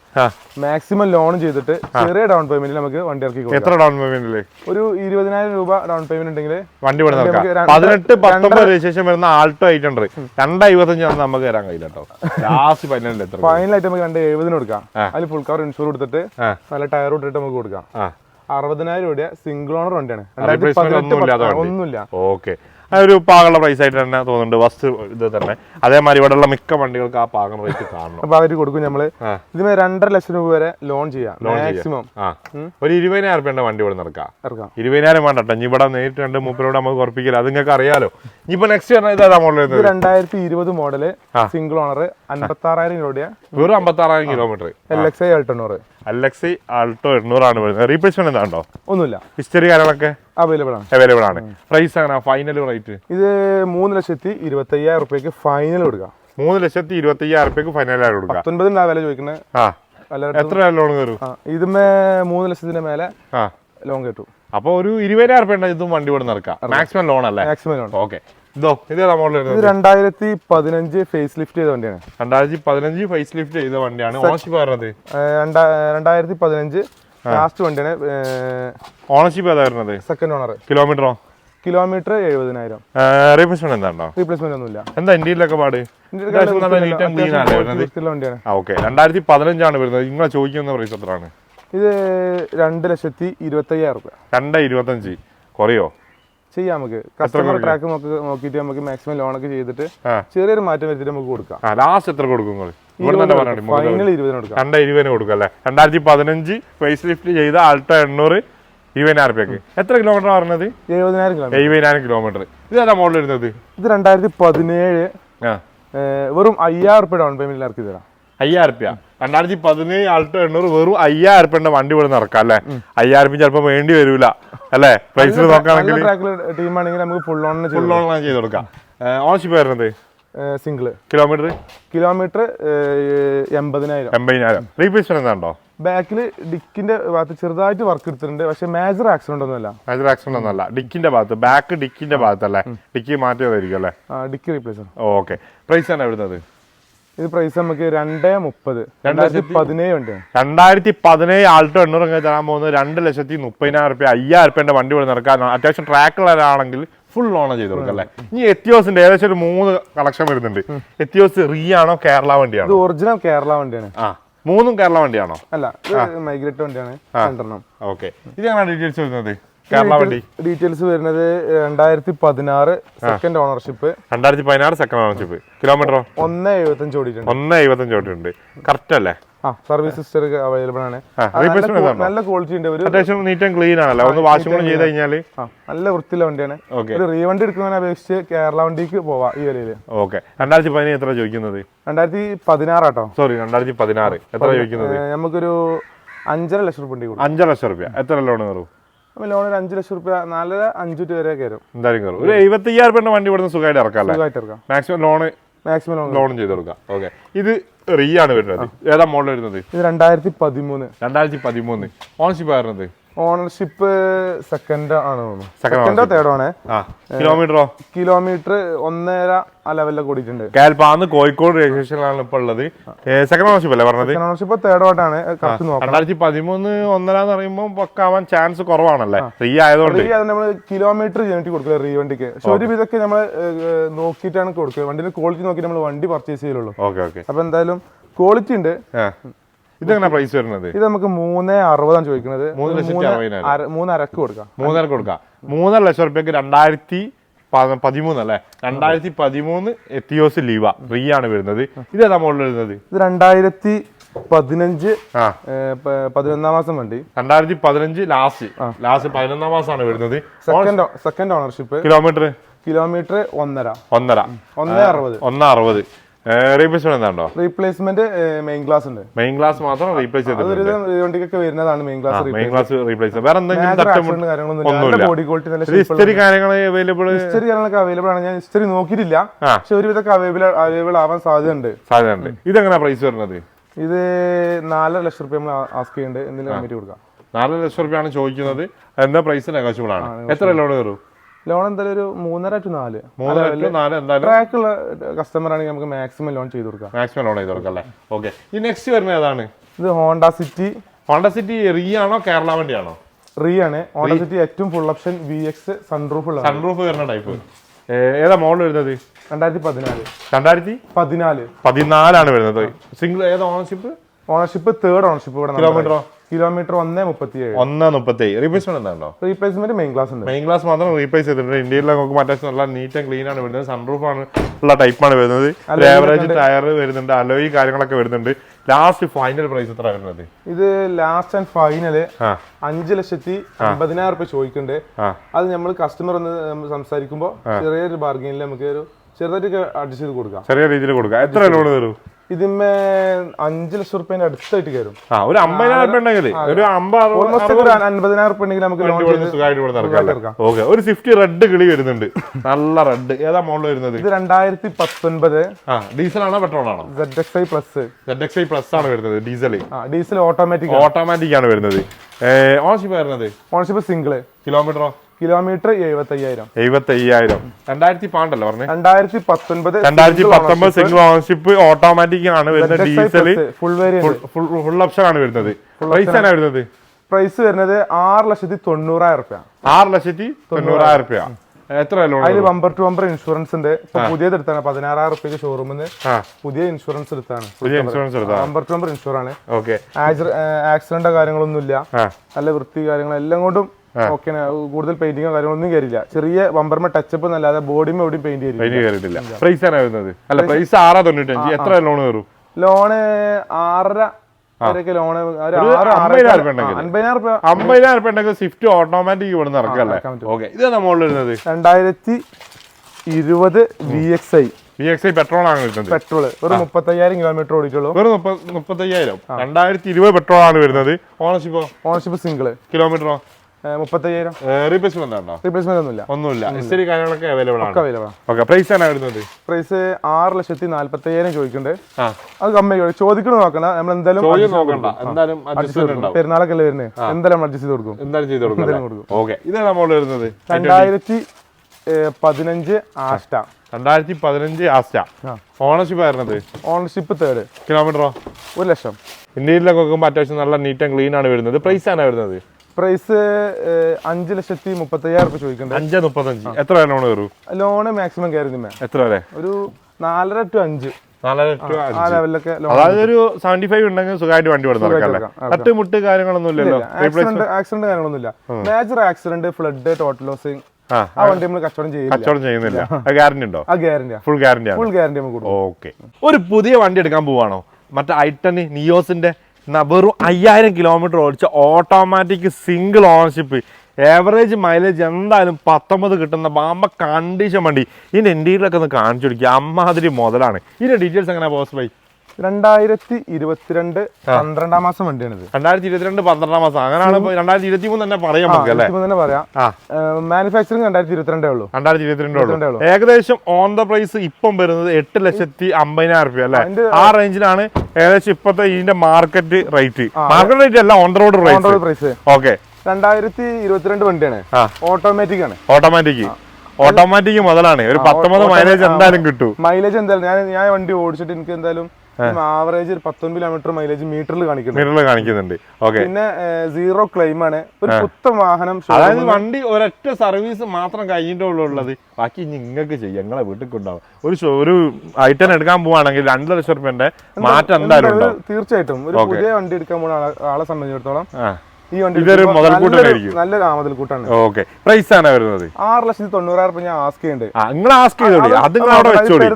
മാക്സിമം ലോൺ ചെയ്തിട്ട് ചെറിയ ഡൗൺ പേയ്മെന്റിൽ നമുക്ക് വണ്ടി ഇറക്കി കൊടുക്കാം. എത്ര ഡൗൺ പേയ്മെന്റ് ഒരു ഇരുപതിനായിരം രൂപ ഡൗൺ പേയ്മെന്റ് ഉണ്ടെങ്കിൽ വണ്ടി ഇവിടെ പതിനെട്ട് പത്തൊമ്പത് രജിസ്ട്രേഷൻ വരുന്ന ആൾട്ടോ എയ്റ്റ് ഹൺഡ്രഡ് രണ്ട് എഴുപത്തഞ്ച് നമുക്ക് തരാൻ കഴിയില്ല കേട്ടോ. ലാസ്റ്റ് ഫൈനലായിട്ട് നമുക്ക് രണ്ട് എഴുപതിന് കൊടുക്കാം. അതിൽ ഫുൾ കവർ ഇൻഷുർ കൊടുത്തിട്ട് നല്ല ടയർ ഇട്ടിട്ട് നമുക്ക് കൊടുക്കാം. അറുപതിനായിരം രൂപയുടെ സിംഗിൾ ഓണർ വണ്ടിയാണ്. ഒന്നുമില്ല. ഓക്കെ ഒരു പാകമുള്ള പ്രൈസ് ആയിട്ട് തന്നെ തോന്നുന്നുണ്ട് വസ്തു ഇത് തന്നെ. അതേമാതിരി ഇവിടെയുള്ള മിക്ക വണ്ടികൾക്ക് ആ പാകം റേറ്റ് കാണണം. അപ്പൊ അവർ കൊടുക്കും നമ്മൾ. ഇതിന് രണ്ടര ലക്ഷം രൂപ വരെ ലോൺ ചെയ്യാം മാക്സിമം ഒരു ഇരുപതിനായിരം റുപ്യന്റെ വണ്ടി ഇവിടെ നടക്കാം ഇരുപതിനായിരം വേണ്ട കേട്ടോ. ഇനി ഇവിടെ നേരിട്ട് രണ്ട് മൂപ്പരോട് നമുക്ക് ഉറപ്പിക്കില്ല. അത് നിങ്ങൾക്ക് അറിയാലോ. ഇനിയിപ്പോ നെക്സ്റ്റ് പറഞ്ഞാൽ ഇതാ മോഡൽ രണ്ടായിരത്തി ഇരുപത് മോഡൽ സിംഗിൾ ഓണർ അൻപത്തി ആറായിരം രൂപയാണ് വെറും അമ്പത്തി ആറായിരം കിലോമീറ്റർ എൽ എക്സ് ഐ അൾട്ടണ്ണൂറ് അലക്സി ആൾട്ടോ എണ്ണൂറാണ് വരുന്നത്. റീപ്ലേസ്മെന്റ് എന്താണ്ടോ ഒന്നുമില്ല. ഹിസ്റ്ററി കാര്യങ്ങളൊക്കെ? അവൈലബിൾ ആണ്. അവൈലബിൾ ആണ്. പ്രൈസ് ആണ് ഫൈനൽ റേറ്റ് ഇത് മൂന്ന് ലക്ഷത്തി ഇരുപത്തി അയ്യായിരം റുപ്യക്ക് ഫൈനൽ കൊടുക്കാം. മൂന്ന് ലക്ഷത്തി ഇരുപത്തി അയ്യായിരം റുപ്യക്ക് ഫൈനലായിട്ട് കൊടുക്കാം. പത്തൊൻപതിനാ വില ചോദിക്കുന്നത് ആ. എത്ര ലോൺ കയറും? ഇതുമേ മൂന്ന് ലക്ഷത്തിന്റെ മേലെ ലോൺ കിട്ടും അപ്പൊ ഒരു ഇരുപതിനായിരം റുപ്യ ഇതും വണ്ടി ഇവിടെ നടക്കാം മാക്സിമം ലോൺ അല്ലേ? മാക്സിമം ലോൺ ഓക്കെ ഇതോ മോഡൽ ഇത് വരുന്നത്. രണ്ടായിരത്തി പതിനഞ്ച് ഫേസ് ലിഫ്റ്റ് ചെയ്ത വണ്ടിയാണ്. രണ്ടായിരത്തി പതിനഞ്ച് ഫേസ് ലിഫ്റ്റ് ചെയ്ത വണ്ടിയാണ്. ഓണർഷിപ്പ് പറഞ്ഞത്. ഏഹ് രണ്ടായിരത്തി പതിനഞ്ച് ലാസ്റ്റ് വണ്ടിയാണ് ഓണർഷിപ്പ് ഏതാ വരുന്നത് സെക്കൻഡ് ഓണർ കിലോമീറ്ററോ കിലോമീറ്റർ എഴുപതിനായിരം. റീപ്ലേസ്മെന്റ് എന്താണോ? റീപ്ലേസ്മെന്റ് ഒന്നുമില്ല. എന്താ ഇന്ത്യയിലൊക്കെ പാട്? ഓക്കെ രണ്ടായിരത്തി പതിനഞ്ചാണ് വരുന്നത്? നിങ്ങൾ ചോദിക്കുന്ന പ്രൈസ് എത്രയാണ്? ഇത് രണ്ട് ലക്ഷത്തി ഇരുപത്തയ്യായിരം റുപ്യ. രണ്ട് ഇരുപത്തഞ്ച്. കുറയോ? ചെയ്യാം നമുക്ക്. കസ്റ്റമർ ട്രാക്ക് നോക്കി നോക്കിയിട്ട് നമുക്ക് മാക്സിമം ലോണൊക്കെ ചെയ്തിട്ട് ചെറിയൊരു മാറ്റം വരുത്തിട്ട് നമുക്ക് കൊടുക്കാം. ലാസ്റ്റ് എത്ര കൊടുക്കും നിങ്ങൾ? രണ്ട് ഇരുപതിന് കൊടുക്കും. അല്ലേ? രണ്ടായിരത്തി പതിനഞ്ച് ഫേസ് ലിഫ്റ്റ് ചെയ്ത ആൾട്ടോ എണ്ണൂറ് ഇരുപതിനായിരം രൂപയ്ക്ക് എത്ര കിലോമീറ്റർ പറഞ്ഞത്? എഴുപതിനായിരം കിലോമീറ്റർ എഴുപതിനായിരം കിലോമീറ്റർ ഇതേതാ മോഡൽ വരുന്നത്? ഇത് രണ്ടായിരത്തി പതിനേഴ് വെറും അയ്യായിരം റുപ്യ ഡൗൺ പേയ്മെന്റിൽ ഇറക്കി തരാം. അയ്യായിരം റുപ്യ രണ്ടായിരത്തി പതിനേഴ് ആൾട്ടോ എണ്ണൂറ് വെറും അയ്യായിരം റുപ്യന്റെ വണ്ടി ഇവിടെ ഇറക്കാം അല്ലേ? അയ്യായിരം റുപ്യ ചിലപ്പോൾ വേണ്ടി വരൂല അല്ലേ? പ്രൈസ് നോക്കുകയാണെങ്കിൽ ടീമാണെങ്കിൽ നമുക്ക് ഫുൾ ഓൺ ഫുൾ ഓൺ ചെയ്ത് കൊടുക്കാം. ഓൺഷിപ്പ് വരുന്നത് സിംഗിൾ കിലോമീറ്റർ? കിലോമീറ്റർ എൺപതിനായിരം. എൺപതിനായിരം. റീപ്ലേസ്മെന്റ് ബാക്കിൽ ഡിക്കിന്റെ ഭാഗത്ത് ചെറുതായിട്ട് വർക്ക് എടുത്തിട്ടുണ്ട്. പക്ഷേ മേജർ ആക്സിഡന്റ് ഒന്നുമല്ല. മേജർ ആക്സിഡന്റ് ഒന്നല്ല ഡിക്കിന്റെ ഭാഗത്ത് ബാക്ക് ഡിക്കിന്റെ ഭാഗത്തല്ലേ? ഡിക്കി മാറ്റിയതായിരിക്കും അല്ലേ? ഡിക്കി റീപ്ലേസ് ഓക്കെ പ്രൈസ് ആണ് എഴുതുന്നത് ഇത് പ്രൈസ് നമുക്ക് രണ്ടേ മുപ്പത്. രണ്ടായിരത്തി പതിനേഴ് ഉണ്ട്. രണ്ടായിരത്തി പതിനേഴ് ആൾട്ടോ എണ്ണൂറ് തരാൻ പോകുന്നത് രണ്ട് ലക്ഷത്തി മുപ്പതിനായിരം റുപ്യ അയ്യായിരം റുപ്യന്റെ വണ്ടി ഇവിടെ നടക്കാൻ അത്യാവശ്യം ട്രാക്കുള്ളവരാണെങ്കിൽ ഫുൾ ഓണം ചെയ്ത് കൊടുക്കാം അല്ലേ? ഇനി എത്തിയോസിന്റെ ഏകദേശം ഒരു മൂന്ന് കളക്ഷൻ വരുന്നുണ്ട്. എത്തിയോസ് റീ ആണോ കേരള വണ്ടിയാണോ? ഒറിജിനൽ കേരള വണ്ടിയാണ്. ആ മൂന്നും കേരള വണ്ടിയാണോ? അല്ല മൈഗ്രേറ്റ് വണ്ടിയാണ് രണ്ടെണ്ണം. ഓക്കെ. ഇത് എങ്ങനെ ഡീറ്റെയിൽസ് വരുന്നത്? കേരള വണ്ടി. ഡീറ്റെയിൽസ് വരുന്നത് രണ്ടായിരത്തി പതിനാറ് സെക്കൻഡ് ഓണർഷിപ്പ് രണ്ടായിരത്തി പതിനാറ് സെക്കൻഡ് ഓണർഷിപ്പ് കിലോമീറ്ററോ ഒന്ന് എഴുപത്തഞ്ച് ഓടിയിട്ടുണ്ട്. ഒന്ന് എഴുപത്തഞ്ച് ഓടിയിട്ടുണ്ട്. കറക്റ്റ് അല്ലേ? സർവീസ് സിസ്റ്റർ അവൈലബിൾ ആണ്. നല്ല ക്വാളിറ്റി ഉണ്ട്. ഒരു അത്യാവശ്യം നീറ്റ് ആൻഡ് ക്ലീൻ ആണല്ലോ. ഒന്ന് വാഷിംഗ് കൂടെ ചെയ്ത് കഴിഞ്ഞാൽ നല്ല വൃത്തിയുള്ള വണ്ടിയാണ്. ഒരു റീവണ്ടി എടുക്കുന്നതിനെ അപേക്ഷിച്ച് കേരള വണ്ടിക്ക് പോവാം ഈ വിലയിൽ. ഓക്കെ രണ്ടായിരത്തി പതിനേഴ് എത്ര ചോദിക്കുന്നത്? രണ്ടായിരത്തി പതിനാറാട്ടോ സോറി രണ്ടായിരത്തി പതിനാറ്. എത്ര ചോദിക്കുന്നത്? നമുക്കൊരു അഞ്ചര ലക്ഷം റുപ്യ അഞ്ചര ലക്ഷം റുപ്യ. എത്ര ലോൺ കയറും? ലോൺ ഒരു അഞ്ച് ലക്ഷം റുപ്യ നാലര അഞ്ചു വരെ. കയറും എന്തായാലും കയറും. ഒരു എഴുപത്തി അയ്യായിരം രൂപ വണ്ടി ഇവിടുന്ന് സുഖമായിട്ട് ഇറക്കാം സുഖമായിട്ട് ഇറക്കാം. മാക്സിമം ലോണ് മാക്സിമം ലോൺ ചെയ്ത് കൊടുക്കാം. ഓക്കെ ഇത് റീ ആണ് വരുന്നത്. ഏതാ മോഡൽ വരുന്നത്? ഇത് രണ്ടായിരത്തി പതിമൂന്ന്. രണ്ടായിരത്തി പതിമൂന്ന്. ഓൺഷിപ്പ് വരുന്നത് ഓണർഷിപ്പ് സെക്കൻഡ് ആണ് സെക്കൻഡോ തേർഡോ ആണ് കിലോമീറ്ററോ കിലോമീറ്റർ ഒന്നര ആ ലെവലിലൊക്കെ കൂടിയിട്ടുണ്ട്. കാൽപാന്ന് കോഴിക്കോട് രജിസ്ട്രേഷനിലാണ് ഇപ്പൊ ഉള്ളത്. സെക്കൻഡ് ഓണർഷിപ്പ് അല്ലേ പറഞ്ഞത്? ഓണർഷിപ്പ് തേർഡ് നോക്കാം രണ്ടായിരത്തി പതിമൂന്ന് ഒന്നര എന്ന് പറയുമ്പോൾ പക്കാവാൻ ചാൻസ് കുറവാണല്ലേ? റീ ആയതുകൊണ്ട്. റീ അത് നമ്മൾ കിലോമീറ്റർ ജനറ്റി കൊടുക്കില്ല റീ വണ്ടിക്ക്? പക്ഷെ ഒരു വിധമൊക്കെ നമ്മൾ നോക്കിയിട്ടാണ് കൊടുക്കുക. വണ്ടിന്റെ ക്വാളിറ്റി നോക്കി നമ്മൾ വണ്ടി പർച്ചേസ് ചെയ്യുള്ളൂ ഓക്കെ ഓക്കെ അപ്പൊ എന്തായാലും ക്വാളിറ്റി ഉണ്ട്. ഇതെങ്ങനെ പ്രൈസ് വരുന്നത്? ഇത് നമുക്ക് മൂന്ന് അറുപതാണ് ചോദിക്കുന്നത്. മൂന്ന് ലക്ഷത്തി മൂന്നരക്ക് കൊടുക്കാം. മൂന്നര കൊടുക്കാം. മൂന്നര ലക്ഷം റുപ്യക്ക് രണ്ടായിരത്തി പതിമൂന്ന് അല്ലേ? രണ്ടായിരത്തി പതിമൂന്ന് എത്തിയോസ് ലീവ. ഫ്രീ ആണ് വരുന്നത്. ഇത് ഏതാ മോഡൽ വരുന്നത്? ഇത് രണ്ടായിരത്തി പതിനഞ്ച് പതിനൊന്നാം മാസം വണ്ടി. രണ്ടായിരത്തി പതിനഞ്ച് ലാസ്റ്റ് ലാസ്റ്റ് പതിനൊന്നാം മാസമാണ് വരുന്നത്. Second second ownership kilometre kilometre ഒന്നര. ഒന്നര. ഒന്നേ അറുപത്. ഒന്ന് അറുപത്. റീപ്ലേസ്മെന്റ് എന്താണ്ടോ? റീപ്ലേസ്മെന്റ് മെയിൻ ഗ്ലാസ് ഉണ്ട്. മെയിൻ ക്ലാസ് മാത്രം റീപ്ലേസ് ചെയ്തിട്ടുണ്ട്. വരുന്നതാണ് main glass main class replace വേറെ എന്തെങ്കിലും ബോഡി ക്വാളിറ്റി നല്ല ഹിസ്റ്ററി കാര്യങ്ങൾ അവൈലബിൾ ഹിസ്റ്ററി കാര്യങ്ങളൊക്കെ അവൈലബിൾ ആണ്. ഞാൻ ഹിസ്റ്ററി നോക്കിയിട്ടില്ല. പക്ഷെ ഒരുവിധമൊക്കെ അവൈലബിൾ അവൈലബിൾ ആവാൻ സാധ്യതയുണ്ട്. സാധ്യതയുണ്ട്. ഇതെങ്ങനെ പ്രൈസ് വരുന്നത്? ഇത് നാലര ലക്ഷം റുപ്യ നമ്മൾ ആസ്ക് ചെയ്യുന്നുണ്ട്. എന്തെങ്കിലും കമ്മിറ്റി കൊടുക്കാം. നാലര ലക്ഷം റുപ്യാണ് ചോദിക്കുന്നത്. എന്താ പ്രൈസ് നെഗോഷ്യബിൾ ആണ്? എത്ര ലോഡ് കയറും? ലോൺ എന്തായാലും ഒരു മൂന്നര ടു നാല്. ട്രാക്ക് ഉള്ള കസ്റ്റമർ ആണെങ്കിൽ നമുക്ക് മാക്സിമം ലോൺ ചെയ്ത് കൊടുക്കാം. മാക്സിമം ലോൺ ചെയ്ത് കൊടുക്കാം അല്ലേ? ഓക്കെ ഈ നെക്സ്റ്റ് വരുന്നത് ഏതാണ്? ഇത് Honda city Honda city re ആണോ കേരള വണ്ടിയാണോ? റീ ആണ് ഹോണ്ട സിറ്റി ഏറ്റവും full option V X sunroof ഉള്ള സൺറൂഫ് വരുന്ന ടൈപ്പ് ഏതാ മോഡൽ വരുന്നത്? രണ്ടായിരത്തി പതിനാല് രണ്ടായിരത്തി പതിനാല്. പതിനാലാണ് വരുന്നത്. സിംഗിൾ ഏതാ ഓണർഷിപ്പ് ഓണർഷിപ്പ് തേർഡ് ഓണർഷിപ്പ് ഇവിടെ കിലോമീറ്ററോ കിലോമീറ്റർ ഒന്നേ മുപ്പത്തി ഏഴ് ഒന്ന് മുപ്പത്തി റീപ്ലേസ്മെന്റ് എന്താണോ? റീപ്ലേസ്മെന്റ് മെയിൻ ക്ലാസ് ഉണ്ട്. മെയിൻ ക്ലാസ് മാത്രം റീപ്ലേസ് ചെയ്തിട്ടുണ്ട്. ഇന്ത്യയിൽ നമുക്ക് മറ്റേ നല്ല നീറ്റ് ആൻഡ് ക്ലീൻ ആണ് വരുന്നത്. സൺറൂഫ് ആണ് ഉള്ള ടൈപ്പാണ് വരുന്നത്. ആവറേജ് ടയർ വരുന്നുണ്ട്. അലോയി കാര്യങ്ങളൊക്കെ വരുന്നുണ്ട്. ലാസ്റ്റ് ഫൈനൽ പ്രൈസ് എത്ര വരുന്നത്? ഇത് ലാസ്റ്റ് ആൻഡ് ഫൈനൽ അഞ്ച് ലക്ഷത്തി അമ്പതിനായിരം റുപ്യ ചോദിക്കുന്നുണ്ട്. അത് നമ്മൾ കസ്റ്റമർ ഒന്ന് സംസാരിക്കുമ്പോൾ ചെറിയൊരു ബാർഗനിൽ നമുക്ക് ഒരു ചെറുതായിട്ട് അഡ്ജസ്റ്റ് ചെയ്ത് കൊടുക്കാം. ചെറിയ രീതിയിൽ കൊടുക്കാം. എത്ര ലോൺ തരും ഇതിന്മേ അഞ്ച് ലക്ഷം റുപ്യന്റെ അടുത്തായിട്ട് കയറും. ഒരു അമ്പതിനായിരം ഉണ്ടെങ്കിൽ ഒരു റുപ്യ ഉണ്ടെങ്കിൽ നമുക്ക്. ഓക്കെ ഒരു സ്വിഫ്റ്റ് റെഡ് കിളി വരുന്നുണ്ട്. നല്ല റെഡ് ഏതാ മോഡൽ വരുന്നത്? ഇത് രണ്ടായിരത്തി പത്തൊൻപത് ഡീസൽ ആണോ പെട്രോൾ ആണോ? Z X I plus Z X I plus ആണ് വരുന്നത് ഡീസൽ ഡീസൽ ഓട്ടോമാറ്റിക് ഓട്ടോമാറ്റിക് ആണ്. വരുന്നത്. ഓണർഷിപ്പ് വരുന്നത് ഓണർഷിപ്പ് സിംഗിൾ കിലോമീറ്ററോ കിലോമീറ്റർ എഴുപത്തി അയ്യായിരം എഴുപത്തി അയ്യായിരം രണ്ടായിരത്തി പത്തൊൻപത് രണ്ടായിരത്തി പത്തൊമ്പത് സിംഗിൾ ഓൺഷിപ്പ് ഓട്ടോമാറ്റിക് ആണ് വരുന്നത് diesel full variant full option ആണ് വരുന്നത്. പ്രൈസ് ആണ്. വരുന്നത്? പ്രൈസ് വരുന്നത് ആറ് ലക്ഷത്തി തൊണ്ണൂറായിരം റുപ്യ. ആറ് ലക്ഷത്തി തൊണ്ണൂറായിരം ലോൺ അതിൽ ബമ്പർ ടു ബമ്പർ ഇൻഷുറൻസ് ഉണ്ട്. പുതിയത് എടുത്താണ്. പതിനാറായിരം റുപ്യക്ക് ഷോറൂമിൽ നിന്ന് പുതിയ ഇൻഷുറൻസ് എടുത്താണ്. ബമ്പർ ടു ബമ്പർ ഇൻഷുറാണ് ആണ്. ആക്സിഡന്റോ കാര്യങ്ങളൊന്നും ഇല്ല നല്ല വൃത്തി കാര്യങ്ങൾ എല്ലാം കൊണ്ടും ഓക്കെ കൂടുതൽ പെയിന്റിങ്ങോ കാര്യങ്ങളൊന്നും കയറില്ല ചെറിയ ബമ്പർമ ടച്ചപ്പ് എന്നല്ലാതെ ബോഡിമ എവിടെയും പെയിന്റ് കയറിയിട്ടില്ല പ്രൈസ് ആണ് വരുന്നത്? അല്ല പ്രൈസ് ആറാ തൊണ്ണൂറ്റഞ്ച്. എത്ര ലോൺ കയറും? ലോണ് ആറര അമ്പതിനായിരം രൂപ ഉണ്ടെങ്കിൽ. സ്വിഫ്റ്റ് ഓട്ടോമാറ്റിക് ഇവിടെ നടക്കല്ലേ. ഓക്കെ ഇത് നമ്മൾ വരുന്നത്? രണ്ടായിരത്തി ഇരുപത് V X I V X I petrol ആണ് കിട്ടുന്നത്. പെട്രോൾ ഒരു മുപ്പത്തയ്യായിരം കിലോമീറ്റർ ഓടിക്കുള്ളൂ ഒരു മുപ്പ മുപ്പത്തയ്യായിരം. രണ്ടായിരത്തി ഇരുപത് പെട്രോൾ ആണ് വരുന്നത്. ഓണർഷിപ്പോ ഓണർഷിപ്പ് സിംഗിൾ കിലോമീറ്ററോ മുപ്പത്തയ്യായിരം? റീപ്ലേസ്മെന്റ് ഉണ്ടോ? റീപ്ലേസ്മെന്റ് ഒന്നുമില്ല. ഒന്നുമില്ല. ഹിസ്റ്ററി കാര്യങ്ങളൊക്കെ അവൈലബിൾ ആണ്. അവൈലബിൾ ആണ്. ഓക്കെ പ്രൈസ് ആണ് വരുന്നത്? പ്രൈസ് ആറ് ലക്ഷത്തി നാല്പത്തയ്യായിരം ചോദിക്കുന്നുണ്ട്. ആ. അത് കമ്മി ചോദിക്കണം നോക്കണ്ട. നമ്മൾ എന്തായാലും നോക്കണ്ട. എന്തായാലും. പെരുന്നാളൊക്കെ അല്ലേ വരുന്നത് എന്തായാലും അഡ്ജസ്റ്റ് ചെയ്ത് കൊടുക്കും. എന്തായാലും ചെയ്ത് എന്തായാലും കൊടുക്കും. ഓക്കെ ഇതാണ് നമ്മൾ വരുന്നത്. രണ്ടായിരത്തി പതിനഞ്ച് ആസ്റ്റ രണ്ടായിരത്തി പതിനഞ്ച് ആസ്റ്റ ഓണർഷിപ്പ് ഓണർഷിപ്പ് തേർഡ് കിലോമീറ്ററോ ഒരു ലക്ഷം. ഇന്ത്യയിലൊക്കെ നോക്കുമ്പോൾ അത്യാവശ്യം നല്ല നീറ്റ് ആൻഡ് ക്ലീൻ ആണ് വരുന്നത്. പ്രൈസ് ആണ് വരുന്നത്? പ്രൈസ് അഞ്ച് ലക്ഷത്തി മുപ്പത്തയ്യായിരം രൂപ ചോദിക്കുന്നുണ്ട് അഞ്ച് മുപ്പത്തഞ്ച്. എത്ര ലോൺ കയറും? ലോണ് മാക്സിമം കയറി എത്ര വരെ? ഒരു നാലര ടു അഞ്ച്. അതായത് ഒരു സെവന്റി ഫൈവ് ഉണ്ടെങ്കിൽ സുഖമായിട്ട് വണ്ടി കാര്യങ്ങളൊന്നും ഇല്ലല്ലോ? ആക്സിഡന്റ് ആക്സിഡന്റ് കാര്യങ്ങളൊന്നുമില്ല. Major accident flood total losing ആ വണ്ടി നമ്മൾ കച്ചവടം ചെയ്യുന്നില്ല കച്ചവടം ചെയ്യുന്നില്ല. ഗ്യാരണ്ടി ഉണ്ടോ? ആ guarantee full guarantee full guarantee okay ഒരു പുതിയ വണ്ടി എടുക്കാൻ പോവാണോ? മറ്റേ ഐട്ടന് നിയോസിന്റെ വെറും അയ്യായിരം കിലോമീറ്റർ ഓടിച്ച automatic single ownership average mileage എന്തായാലും പത്തൊമ്പത് കിട്ടുന്ന ബാമ്പ കണ്ടീഷൻ വണ്ടി. ഇതിന്റെ ഒക്കെ ഒന്ന് കാണിച്ചു കൊടുക്കുക അമ്മാതിരി മുതലാണ് ഇതിന്റെ ഡീറ്റെയിൽസ് എങ്ങനെയാണ് ബോസ് ബൈ രണ്ടായിരത്തി ഇരുപത്തിരണ്ട് പന്ത്രണ്ടാം മാസം വണ്ടിയാണിത്. രണ്ടായിരത്തി ഇരുപത്തിരണ്ട് പന്ത്രണ്ടാം മാസം. അങ്ങനെയാണ് രണ്ടായിരത്തി ഇരുപത്തി മൂന്ന് തന്നെ പറയാം നമുക്ക് അല്ലേ? ഇരുപത്തിമൂന്ന് തന്നെ പറയാം. മാനുഫാക്ചറിങ് രണ്ടായിരത്തി ഇരുപത്തിരണ്ടേ ഉള്ളൂ. രണ്ടായിരത്തി ഇരുപത്തിരണ്ടേ ഉള്ളൂ. ഏകദേശം ഓൺ ദ പ്രൈസ് ഇപ്പം വരുന്നത് എട്ട് ലക്ഷത്തി അമ്പതിനായിരം രൂപ അല്ലേ? ആ റേഞ്ചിലാണ് ഏകദേശം ഇപ്പത്തെ ഇതിന്റെ മാർക്കറ്റ് റേറ്റ് മാർക്കറ്റ് റേറ്റ് അല്ല on the road on rate road price okay രണ്ടായിരത്തി ഇരുപത്തിരണ്ട് വണ്ടിയാണ്. ഓട്ടോമാറ്റിക് ആണ്. ഓട്ടോമാറ്റിക് ഓട്ടോമാറ്റിക് മുതലാണ് ഒരു പത്തൊമ്പത് മൈലേജ് എന്തായാലും കിട്ടും. മൈലേജ് എന്തായാലും. ഞാൻ ഞാൻ വണ്ടി ഓടിച്ചിട്ട് എനിക്ക് എന്തായാലും ആവറേജ് ഒരു പത്തൊൻപത് കിലോമീറ്റർ മൈലേജ് മീറ്ററിൽ കാണിക്കുന്നു മീറ്ററിൽ കാണിക്കുന്നുണ്ട്. ഓക്കെ പിന്നെ സീറോ ക്ലെയിം ആണ്. ഒരു കുത്ത വാഹനം അതായത് വണ്ടി ഒരൊറ്റ സർവീസ് മാത്രം കഴിഞ്ഞിട്ടേ ഉള്ളൂ ഉള്ളത് ബാക്കി നിങ്ങൾക്ക് ചെയ്യാം. ഞങ്ങളെ വീട്ടിൽ കൊണ്ടാവും ഒരു ഒരു ഐറ്റം എടുക്കാൻ പോവാണെങ്കിൽ രണ്ട് ലക്ഷം റുപ്യന്റെ മാറ്റം എന്തായാലും തീർച്ചയായിട്ടും. ഒരു പുതിയ വണ്ടി എടുക്കാൻ പോകുന്ന ആളെ- സംബന്ധിച്ചിടത്തോളം ഈ വണ്ടി ഇതൊരു മുതൽക്കൂട്ടായിരിക്കും. നല്ലൊരു- മുതൽക്കൂട്ടാണ് ഓക്കെ. പ്രൈസ് ആണ് വരുന്നത്? ആറ് ലക്ഷത്തി തൊണ്ണൂറായിരം രൂപ ഞാൻ ആസ്ക് ചെയ്യുന്നുണ്ട്. നിങ്ങൾ ആസ്ക് ചെയ്തോളി. അത് അവിടെ വെച്ചോളി.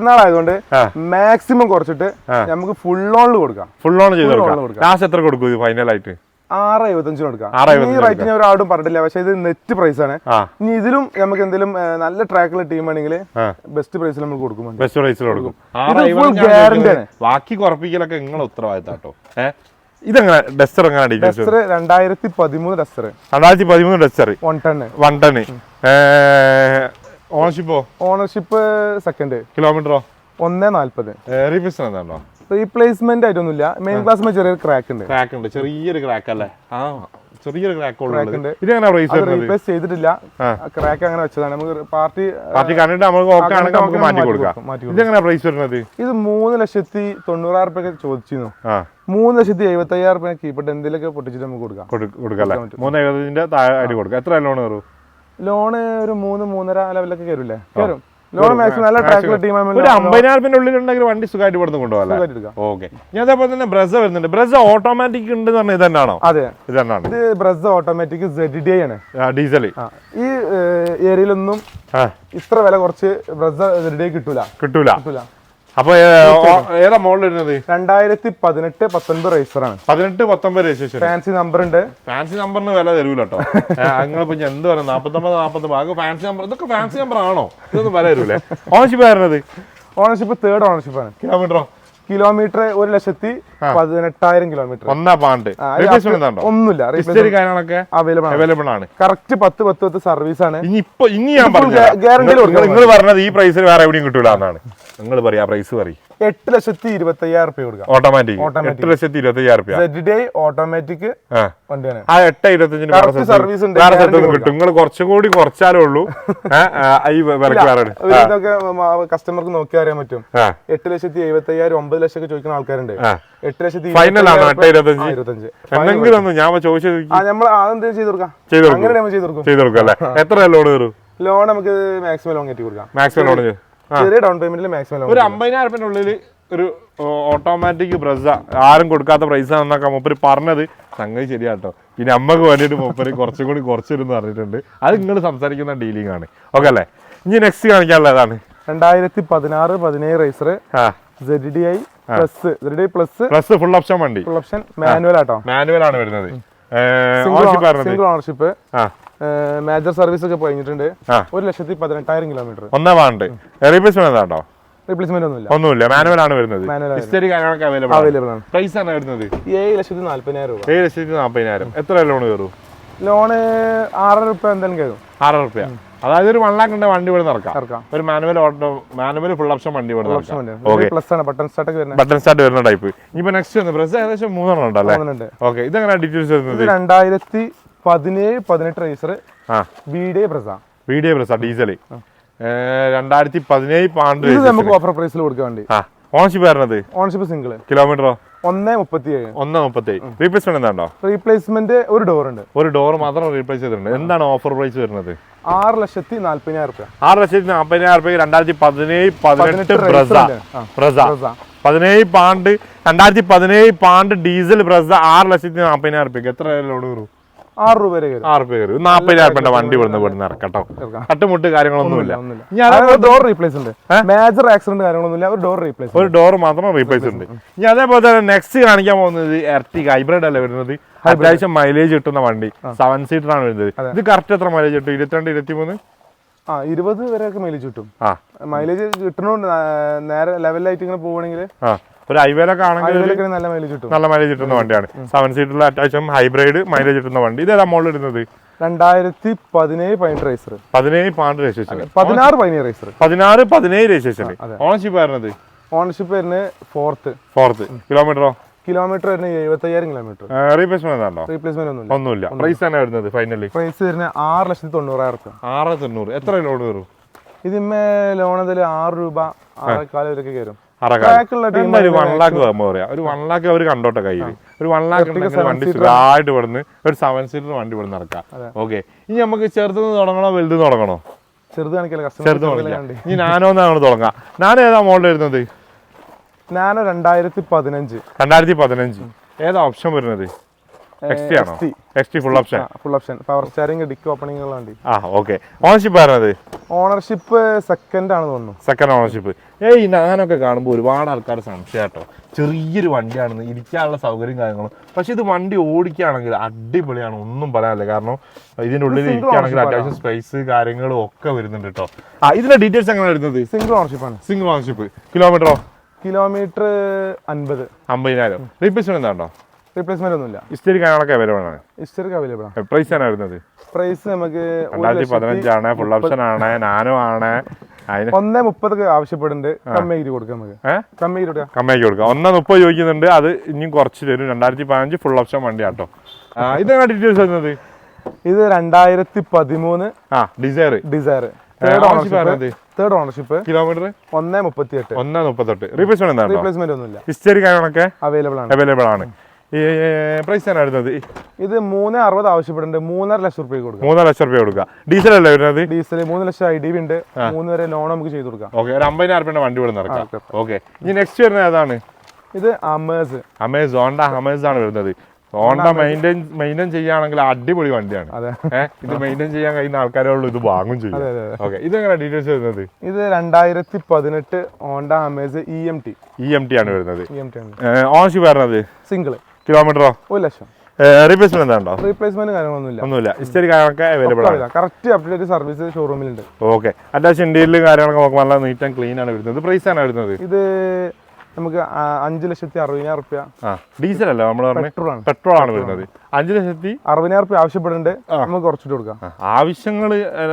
മാക്സിമം കുറച്ചിട്ട് നമുക്ക് ഫുൾ ഓണിൽ കൊടുക്കാം. ഫുൾ ഓൺ ചെയ്ത് കൊടുക്കാം. ലാസ്റ്റ് എത്ര കൊടുക്കും ഇത് ഫൈനൽ ആയിട്ട്? ആറ് എഴുപത്തഞ്ചിന് കൊടുക്കാം. ഈ എഴുപത്തഞ്ചിന് റേറ്റ് ഞാൻ ഒരാളും പറഞ്ഞിട്ടില്ല. പക്ഷേ ഇത് നെറ്റ് പ്രൈസ് ആണ്. ഇനി ഇതിലും നമുക്ക് എന്തെങ്കിലും നല്ല ട്രാക്കുള്ള ടീം ആണെങ്കിൽ ബെസ്റ്റ് പ്രൈസിൽ നമ്മൾ കൊടുക്കും. ബെസ്റ്റ് പ്രൈസിൽ കൊടുക്കും ബാക്കി കുറപ്പിക്കലൊക്കെ നിങ്ങളെ ഉത്തരവാദിത്താട്ടോ ഏഹ് ഇതെങ്ങനെ ഡസ്റ്റർ എങ്ങനെ ഡസ്റ്റർ രണ്ടായിരത്തി പതിമൂന്ന് ഡസ്റ്റർ. രണ്ടായിരത്തി പതിമൂന്ന് Duster one ton one ton ഓണർഷിപ്പോ ownership second കിലോമീറ്ററോ? ഒന്നേ നാല്പത്. റീപ്ലേസ്മെന്റ് എന്താണോ റീപ്ലേസ്മെന്റ് ആയിട്ടൊന്നുമില്ല. മെയിൻ ക്ലാസ് ചെറിയൊരു ക്രാക്ക് ഉണ്ട്. ക്രാക്ക് ഉണ്ട്. ചെറിയൊരു ക്രാക്ക് അല്ലേ? ആ. ചെറിയൊരു ക്രാക്ക്. ഇതെങ്ങനെ പ്രൈസ് അത് റീപ്ലേസ് ചെയ്തിട്ടില്ല. ക്രാക്ക് അങ്ങനെ വെച്ചതാണ്. നമുക്ക് പാർട്ടി പാർട്ടി കണ്ടിട്ട് നമുക്ക് ഓക്കെ ആണെങ്കിൽ നമുക്ക് മാറ്റി കൊടുക്കാം. മാറ്റി ഇതെങ്ങനെ പ്രൈസ് വരുന്നത്? ഇത് മൂന്ന് ലക്ഷത്തി തൊണ്ണൂറായിരം രൂപ ചോദിച്ചിരുന്നു. മൂന്ന് ലക്ഷത്തി എഴുപത്തി അയ്യായിരം റുപ്യ കീപ്പിട്ട് എന്തെങ്കിലുമൊക്കെ പൊട്ടിച്ചിട്ട് നമുക്ക് കൊടുക്കാം. കൊടുക്കാം മൂന്ന് എഴുപതിന്റെ താഴെ അടി കൊടുക്കാം. എത്ര ലോൺ കയറും? ലോണ് ഒരു മൂന്ന് മൂന്നര ലെവലൊക്കെ കയറില്ലേ? കയറും. ഒരു അമ്പതിനായിരത്തിന്റെ ഉള്ളിലുണ്ടെങ്കിൽ വണ്ടി സുഖമായിട്ട് ഇവിടുന്ന് കൊണ്ടുപോകാം ഓക്കെ ഞാൻ അതേപോലെ തന്നെ ബ്രസ വരുന്നുണ്ട്. ബ്രസ ഓട്ടോമാറ്റിക് ഉണ്ട് എന്ന് പറഞ്ഞാൽ ഇതന്നാണോ? അതെ. ഇതന്നാണ്. ഇത് ബ്രസ് ഓട്ടോമാറ്റിക് സെഡ് ആണ്. ഡീസൽ ഈ ഏരിയയിലൊന്നും ഇത്ര വില കുറച്ച് ബ്രസ് സെഡ് കിട്ടൂല. കിട്ടൂല. കിട്ടൂല. അപ്പൊ ഏതാ മോഡൽ വരുന്നത്? രണ്ടായിരത്തി പതിനെട്ട് പത്തൊൻപത് ആണ്. പതിനെട്ട് പത്തൊമ്പത് രജിസ്ട്രേഷൻ ഫാൻസി നമ്പർ ഉണ്ട്. ഫാൻസി നമ്പറിന് വില തരൂല കേട്ടോ അങ്ങനെ എന്ത് പറയാം? നാപ്പത്തൊമ്പത് നാപ്പത്തൊമ്പത്. ആകെ ഫാൻസി നമ്പർ ഇതൊക്കെ ഫാൻസി നമ്പർ ആണോ? ഇതൊന്നും വില തരൂലേ. ഓണർഷിപ്പ് വരുന്നത്? ഓണർഷിപ്പ് തേർഡ് ഓണർഷിപ്പ് ആണ്. കിലോമീറ്ററോ കിലോമീറ്റർ ഒരു ലക്ഷത്തി പതിനെട്ടായിരം കിലോമീറ്റർ. ഒന്നാ പാണ്ട്. ഒന്നുമില്ല. അവൈലബിൾ ആണ്. അവൈലബിൾ ആണ്. കറക്റ്റ് പത്ത് പത്ത് പത്ത് സർവീസ് ആണ്. ഇനി ഇപ്പൊ ഇനി ഞാൻ ഗ്യാരണ്ടി. നിങ്ങൾ പറഞ്ഞത് ഈ പ്രൈസിൽ വേറെ എവിടെയും കിട്ടൂല എന്നാണ്. നിങ്ങൾ പറയാ പ്രൈസ് പറയും. എട്ട് ലക്ഷത്തി ഇരുപത്തി അയ്യായിരം റുപ്യ കൊടുക്കാം ഓട്ടോമാറ്റിക്. എട്ട് ലക്ഷത്തി ഇരുപത്തി അയ്യായിരം രൂപ ഓട്ടോമാറ്റിക് വണ്ടിയാണ്. ആ എട്ട് ഇരുപത്തഞ്ചിന് service ഉണ്ട്, വേറെ സ്ഥലത്തൊന്നും കിട്ടും. നിങ്ങൾ കുറച്ചും കൂടി കുറച്ചാലേ ഉള്ളൂ. ഈ. ഇതൊക്കെ കസ്റ്റമർക്ക് നോക്കി അറിയാൻ പറ്റും. എട്ട് ലക്ഷത്തി എഴുപത്തി അയ്യായിരം ഒമ്പത് ലക്ഷം ഒക്കെ ചോദിക്കുന്ന ആൾക്കാരുണ്ട്. എട്ട് ലക്ഷത്തി ഫൈനൽ ആണോ എട്ട് ഇരുപത്തഞ്ച്. ഇരുപത്തഞ്ച്. എന്തെങ്കിലും ഞാൻ ചോദിച്ചത് നമ്മൾ അതെന്ത് ചെയ്ത് കൊടുക്കാം. ചെയ്ത് കൊടുക്കും. അങ്ങനെ ചെയ്ത് കൊടുക്കും. ചെയ്ത് കൊടുക്കും അല്ലേ? എത്ര ലോൺ കയറും? ലോൺ നമുക്ക് മാക്സിമം ലോൺ കയറ്റി കൊടുക്കാം. മാക്സിമം ലോൺ ചെറിയ ഡൗൺ പേയ്മെന്റിൽ മാക്സിമം ഒരു അമ്പതിനായിരം റുപ്യന്റെ ഉള്ളിൽ ഒരു ഓട്ടോമാറ്റിക് പ്രസ ആരും കൊടുക്കാത്ത പ്രൈസ് ആണെന്നൊക്കെ മൂപ്പര് പറഞ്ഞത്. സംഗതി ശരിയാട്ടോ പിന്നെ അമ്മയ്ക്ക് വേണ്ടിയിട്ട് മൂപ്പര് കുറച്ചും കൂടി കുറച്ചിരുന്ന് പറഞ്ഞിട്ടുണ്ട്. അത് നിങ്ങൾ സംസാരിക്കുന്ന ഡീലിംഗ് ആണ്. ഓക്കെ അല്ലേ? ഇനി നെക്സ്റ്റ് കാണിക്കാനുള്ള ഏതാണ് രണ്ടായിരത്തി പതിനാറ് പതിനേഴ് razor Z D I plus Z I plus plus full option വണ്ടി. Full option manual auto manual ആണ് വരുന്നത്. സിംഗിൾ ഓണർഷിപ്പ് മേജർ സർവീസ് ഒക്കെ കഴിഞ്ഞിട്ടുണ്ട്. ഒരു ലക്ഷത്തി പതിനെട്ടായിരം കിലോമീറ്റർ. ഒന്നാം വാണ്ട് റീപ്ലേസ്മെന്റ് എന്താട്ടോ റീപ്ലേസ്മെന്റ് ഒന്നുമില്ല. ഒന്നുമില്ല. മാനുവൽ ആണ് വരുന്നത്. അവൈലബിൾ ആണ്. പ്രൈസ് ആണ്. വരുന്നത്? ഏഴ് ലക്ഷത്തി നാല്പതിനായിരം രൂപ. ഏഴ് ലക്ഷത്തി നാൽപ്പതിനായിരം എത്ര ലോൺ കയറും? ലോണ് ആറര രൂപ എന്തായാലും കയറും. ആറര റുപ്യ. അതായത് ഒരു വൺ ലാക്ക് ഉണ്ട് വണ്ടി ഇവിടെ നടക്കാം ഒരു manual auto manual full option വണ്ടി ഇവിടെ നടക്കാം ഓക്കെ പ്ലസ് ആണ്. ബട്ടൺ സ്റ്റാർട്ട് വരുന്നത്. ബട്ടൺ സ്റ്റാർട്ട് വരുന്ന ടൈപ്പ് ഇപ്പൊ നെക്സ്റ്റ് വന്ന് പ്രസ് ഏകദേശം മൂന്നെണ്ണം ഉണ്ടല്ലേ? ഓക്കെ ഇതെങ്ങനെ ഡീറ്റെയിൽസ് വരുന്നത്? രണ്ടായിരത്തി പതിനേഴ് പതിനെട്ട് റേസർ ആ. B D Brezza video Brezza diesel രണ്ടായിരത്തി പതിനേഴ് പാണ്ട് നമുക്ക് ഓഫർ പ്രൈസിൽ കൊടുക്കാൻ വേണ്ടി. ഓണർഷിപ്പ് ഓൺഷിപ്പ് വരുന്നത് ഓണർഷിപ്പ് സിംഗിൾ കിലോമീറ്ററോ? ഒന്ന് മുപ്പത്തി ഏഴ് ഒന്ന് മുപ്പത്തി റീപ്ലേസ്മെന്റ് എന്താണോ റീപ്ലേസ്മെന്റ് ഒരു ഡോർ ഉണ്ട്. ഒരു ഡോർ മാത്രം റീപ്ലേസ് ചെയ്തിട്ടുണ്ട്. എന്താണ് ഓഫർ പ്രൈസ് വരുന്നത്? ആറ് ലക്ഷത്തി നാല്പതിനായിരം രൂപ ആറ് ലക്ഷത്തി നാൽപ്പതിനായിരം രൂപയ്ക്ക് രണ്ടായിരത്തി പതിനേഴ് പതിനെട്ട് ബ്രസ. ബ്രസ പതിനേഴ് പാണ്ട് രണ്ടായിരത്തി പതിനേഴ് പാണ്ട് ഡീസൽ ബ്രസ ആറ് ലക്ഷത്തി നാൽപ്പതിനായിരം രൂപയ്ക്ക് എത്ര ലോഡ് കയറും ആറ് രൂപ വരെ ആറ് രൂപ കയറും നാപ്പതിനായിരം രൂപ വണ്ടി ഇവിടുന്ന് ഇവിടുന്ന് ഇറക്കട്ടോ ഇറക്കാം. കട്ടുമുട്ട് കാര്യങ്ങളൊന്നുമില്ല ഡോർ റീപ്ലേസ് ഉണ്ട്. മേജർ ആക്സിഡന്റ് കാര്യങ്ങളൊന്നുമില്ല ഒരു ഡോർ റീപ്ലേസ് ഒരു ഡോർ മാത്രം റീപ്ലേസ് ഉണ്ട്. ഇനി അതേപോലെ തന്നെ നെക്സ്റ്റ് കാണിക്കാൻ പോകുന്നത് എർട്ടിക ഹൈബ്രിഡ് അല്ലേ വരുന്നത്? അത്യാവശ്യം മൈലേജ് കിട്ടുന്ന വണ്ടി. സെവൻ സീറ്റർ ആണ് വരുന്നത്. ഇത് കറക്റ്റ് എത്ര മൈലേജ് കിട്ടും? ഇരുപത്തിരണ്ട് ഇരുപത്തി മൂന്ന് ആ ഇരുപത് വരെയൊക്കെ മൈലേജ് കിട്ടും. മൈലേജ് കിട്ടണോണ്ട് നേരെ ലെവലായിട്ട് ഇങ്ങനെ പോവുകയാണെങ്കിൽ ഒരു ഹൈവേലൊക്കെ ആണെങ്കിൽ നല്ല മൈലേജ് കിട്ടും. നല്ല മൈലേജ് കിട്ടുന്ന വണ്ടിയാണ്. സെവൻ സീറ്റുള്ള അത്യാവശ്യം ഹൈബ്രിഡ് മൈലേജ് കിട്ടുന്ന വണ്ടി. ഇത് ഏതാ മോളിൽ ഇടുന്നത്? രണ്ടായിരത്തി പതിനേഴ് പതിനെട്ട് റേസർ പതിനേഴ് പന്ത്രണ്ട് രജിസ്ട്രേഷൻ പതിനാറ് പതിനേഴ് റേസർ പതിനാറ് പതിനേഴ് രജിസ്ട്രേഷൻ ഓണർഷിപ്പ് ആയിരുന്നത്? ഓണർഷിപ്പ് വരുന്നത് ഫോർത്ത് ഫോർത്ത് കിലോമീറ്ററോ കിലോമീറ്റർ വരുന്നത് എഴുപത്തയ്യായിരം കിലോമീറ്റർ റീപ്ലേസ്മെന്റ് റീപ്ലേസ്മെന്റ് ഒന്നുമില്ല. ഒന്നുമില്ല. പ്രൈസ് തന്നെ വരുന്നത് ഫൈനലി പ്രൈസ് വരുന്നത് ആറ് ലക്ഷത്തി തൊണ്ണൂറായിരം റുപ്യ ആറ് തൊണ്ണൂറ്. എത്ര ലോൺ വരും ഇതിന്മേ ലോൺ അതിൽ ആറ് രൂപ ആറേക്കാലം വരെയൊക്കെ കയറും. ഒരു വൺ ലാക്ക് പറയാ. ഒരു വൺ ലാക്ക് അവർ കണ്ടോട്ടെ കയ്യിൽ ഒരു വൺ ലാക്ക് ഉണ്ടെങ്കിൽ വണ്ടി സുഖമായിട്ട് ഇവിടുന്ന് ഒരു സെവൻ സീറ്റർ വണ്ടി ഇവിടെ നടക്കാം. ഓക്കെ ഇനി നമുക്ക് ചെറുതുനിന്ന് തുടങ്ങണോ വലുത് തുടങ്ങണോ? ചെറുത് ചെറുത് ഇനി നാനോ എന്നാണ് തുടങ്ങാം. നാനോ ഏതാ മോഡൽ വരുന്നത്? നാനോ രണ്ടായിരത്തി പതിനഞ്ച്. രണ്ടായിരത്തി പതിനഞ്ച്. ഏതാ ഓപ്ഷൻ വരുന്നത്? Full option full option power steering dicky opening ഉള്ള വണ്ടി. ആ ഓക്കെ ഓണർഷിപ്പ് സെക്കൻഡ് ആണ് തോന്നുന്നു. സെക്കൻഡ് ഓണർഷിപ്പ് ഏയ് ഞാനൊക്കെ കാണുമ്പോൾ ഒരുപാട് ആൾക്കാർ സംശയം കേട്ടോ. ചെറിയൊരു വണ്ടിയാണെന്ന് ഇരിക്കാനുള്ള സൗകര്യം കാര്യങ്ങളും. പക്ഷെ ഇത് വണ്ടി ഓടിക്കുകയാണെങ്കിൽ അടിപൊളിയാണ്. ഒന്നും പറയാനില്ല. കാരണം ഇതിന്റെ ഉള്ളിൽ ഇരിക്കുകയാണെങ്കിൽ അത്യാവശ്യം സ്പേസ് കാര്യങ്ങളും ഒക്കെ വരുന്നുണ്ട് കേട്ടോ. ആ ഇതിന്റെ ഡീറ്റെയിൽസ് എങ്ങനെ വരുന്നത്? സിംഗിൾ ഓണർഷിപ്പ് ആണ്. സിംഗിൾ ഓണർഷിപ്പ് കിലോമീറ്ററോ കിലോമീറ്റർ അൻപത്. അമ്പതിനായിരം. റീപ്ലേസ്മെന്റ് എന്താണോ? റീപ്ലേസ്മെന്റ് ഒന്നുമില്ല. ഹിസ്റ്ററി കാര്യങ്ങളൊക്കെ അവൈലബിൾ ആണ്. ഹിസ്റ്ററി അവൈലബിൾ ആണ്. പ്രൈസ് ആണ് വരുന്നത്. പ്രൈസ് നമുക്ക് രണ്ടായിരത്തി പതിനഞ്ചാണ് ഫുൾ ഓപ്ഷൻ ആണ് നാനോ ആണ്. ഒന്നേ മുപ്പതൊക്കെ ആവശ്യപ്പെടുന്നുണ്ട്. കമ്മി കൊടുക്കാം നമുക്ക്. കൊടുക്കാം. കമ്മിയാക്കി കൊടുക്കുക ഒന്ന് മുപ്പത് ചോദിക്കുന്നുണ്ട്. അത് ഇനിയും കുറച്ച് തരും. രണ്ടായിരത്തി പതിനഞ്ച് ഫുൾ ഓപ്ഷൻ വണ്ടി ആട്ടോ ഇതെങ്ങനെ ഡീറ്റെയിൽസ് വരുന്നത്? ഇത് രണ്ടായിരത്തി പതിമൂന്ന് ആ Dzire Dzire third ownership third ownership kilometre ഒന്നേ മുപ്പത്തി എട്ട് ഒന്ന് മുപ്പത്തെട്ട്. റീപ്ലേസ്മെന്റ് റീപ്ലേസ്മെന്റ് ഒന്നുമില്ല. ഹിസ്റ്ററി കാര്യങ്ങളൊക്കെ അവൈലബിൾ ആണ്. അവൈലബിൾ ആണ്. പ്രൈസ് ആണ് വരുന്നത്. ഇത് മൂന്ന് അറുപത് ആവശ്യപ്പെടുന്നുണ്ട്. മൂന്നര ലക്ഷം റുപ്യ കൊടുക്കുക മൂന്നര ലക്ഷം റുപ്യ കൊടുക്കുക. ഡീസൽ അല്ലേ വരുന്നത്? ഡീസൽ മൂന്ന് ലക്ഷം ഐ ഡി ഉണ്ട്. മൂന്ന് വരെ ലോൺ നമുക്ക് ചെയ്ത് കൊടുക്കാം. ഓക്കെ ഒരു അമ്പതിനായിരം റുപ്യ വണ്ടി ഇവിടെ നടക്കാം ഓക്കെ. ഇനി നെക്സ്റ്റ് വരുന്നത് ഏതാണ്? ഇത് അമേസ് അമേസ് ഹോണ്ട അമേസ് ആണ് വരുന്നത്. ഹോണ്ട മെയിന്റെയിൻ മെയിന്റെയിൻ ചെയ്യുകയാണെങ്കിൽ അടിപൊളി വണ്ടിയാണ്. അതെ. ഇത് മെയിന്റെയിൻ ചെയ്യാൻ കഴിയുന്ന ആൾക്കാരുള്ളൂ ഇത് വാങ്ങും ചെയ്യും. ഓക്കെ ഇതെങ്ങനെ ഡീറ്റെയിൽസ് വരുന്നത്? ഇത് രണ്ടായിരത്തി പതിനെട്ട് Honda Amaze E M T E M T ആണ് വരുന്നത്. ഇ എം ടി ആണ്. ഓൺഷിപ്പ് വരുന്നത് സിംഗിൾ കിലോമീറ്ററോ? ഒരു ലക്ഷം. റീപ്ലേസ്മെന്റ് എന്താണ്ടോ റീപ്ലേസ്മെന്റ് കാര്യങ്ങളൊന്നുമില്ല. ഒന്നുമില്ല. ഹിസ്റ്ററി കാര്യങ്ങളൊക്കെ അവൈലബിൾ ആണ്. കറക്റ്റ് അപ്ഡേറ്റ് സർവീസ് ഷോറൂമിലുണ്ട് ഓക്കെ അത്യാവശ്യം ഇന്ത്യയിലും കാര്യങ്ങളൊക്കെ നോക്കുമ്പോൾ നല്ല നീറ്റ് ആൻഡ് ക്ലീൻ ആണ് വരുന്നത്. പ്രൈസ് ആണ് വരുന്നത്? ഇത് നമുക്ക് അഞ്ച് ലക്ഷത്തി അറുപതിനായിരം റുപ്യ. ഡീസൽ അല്ല നമ്മൾ പെട്രോൾ ആണ്. പെട്രോൾ ആണ് വരുന്നത്. അഞ്ച് ലക്ഷത്തി? അറുപതിനായിരം റുപ്യ ആവശ്യപ്പെടുന്നുണ്ട്. നമുക്ക് കുറച്ചിട്ട് കൊടുക്കാം. ആവശ്യങ്ങൾ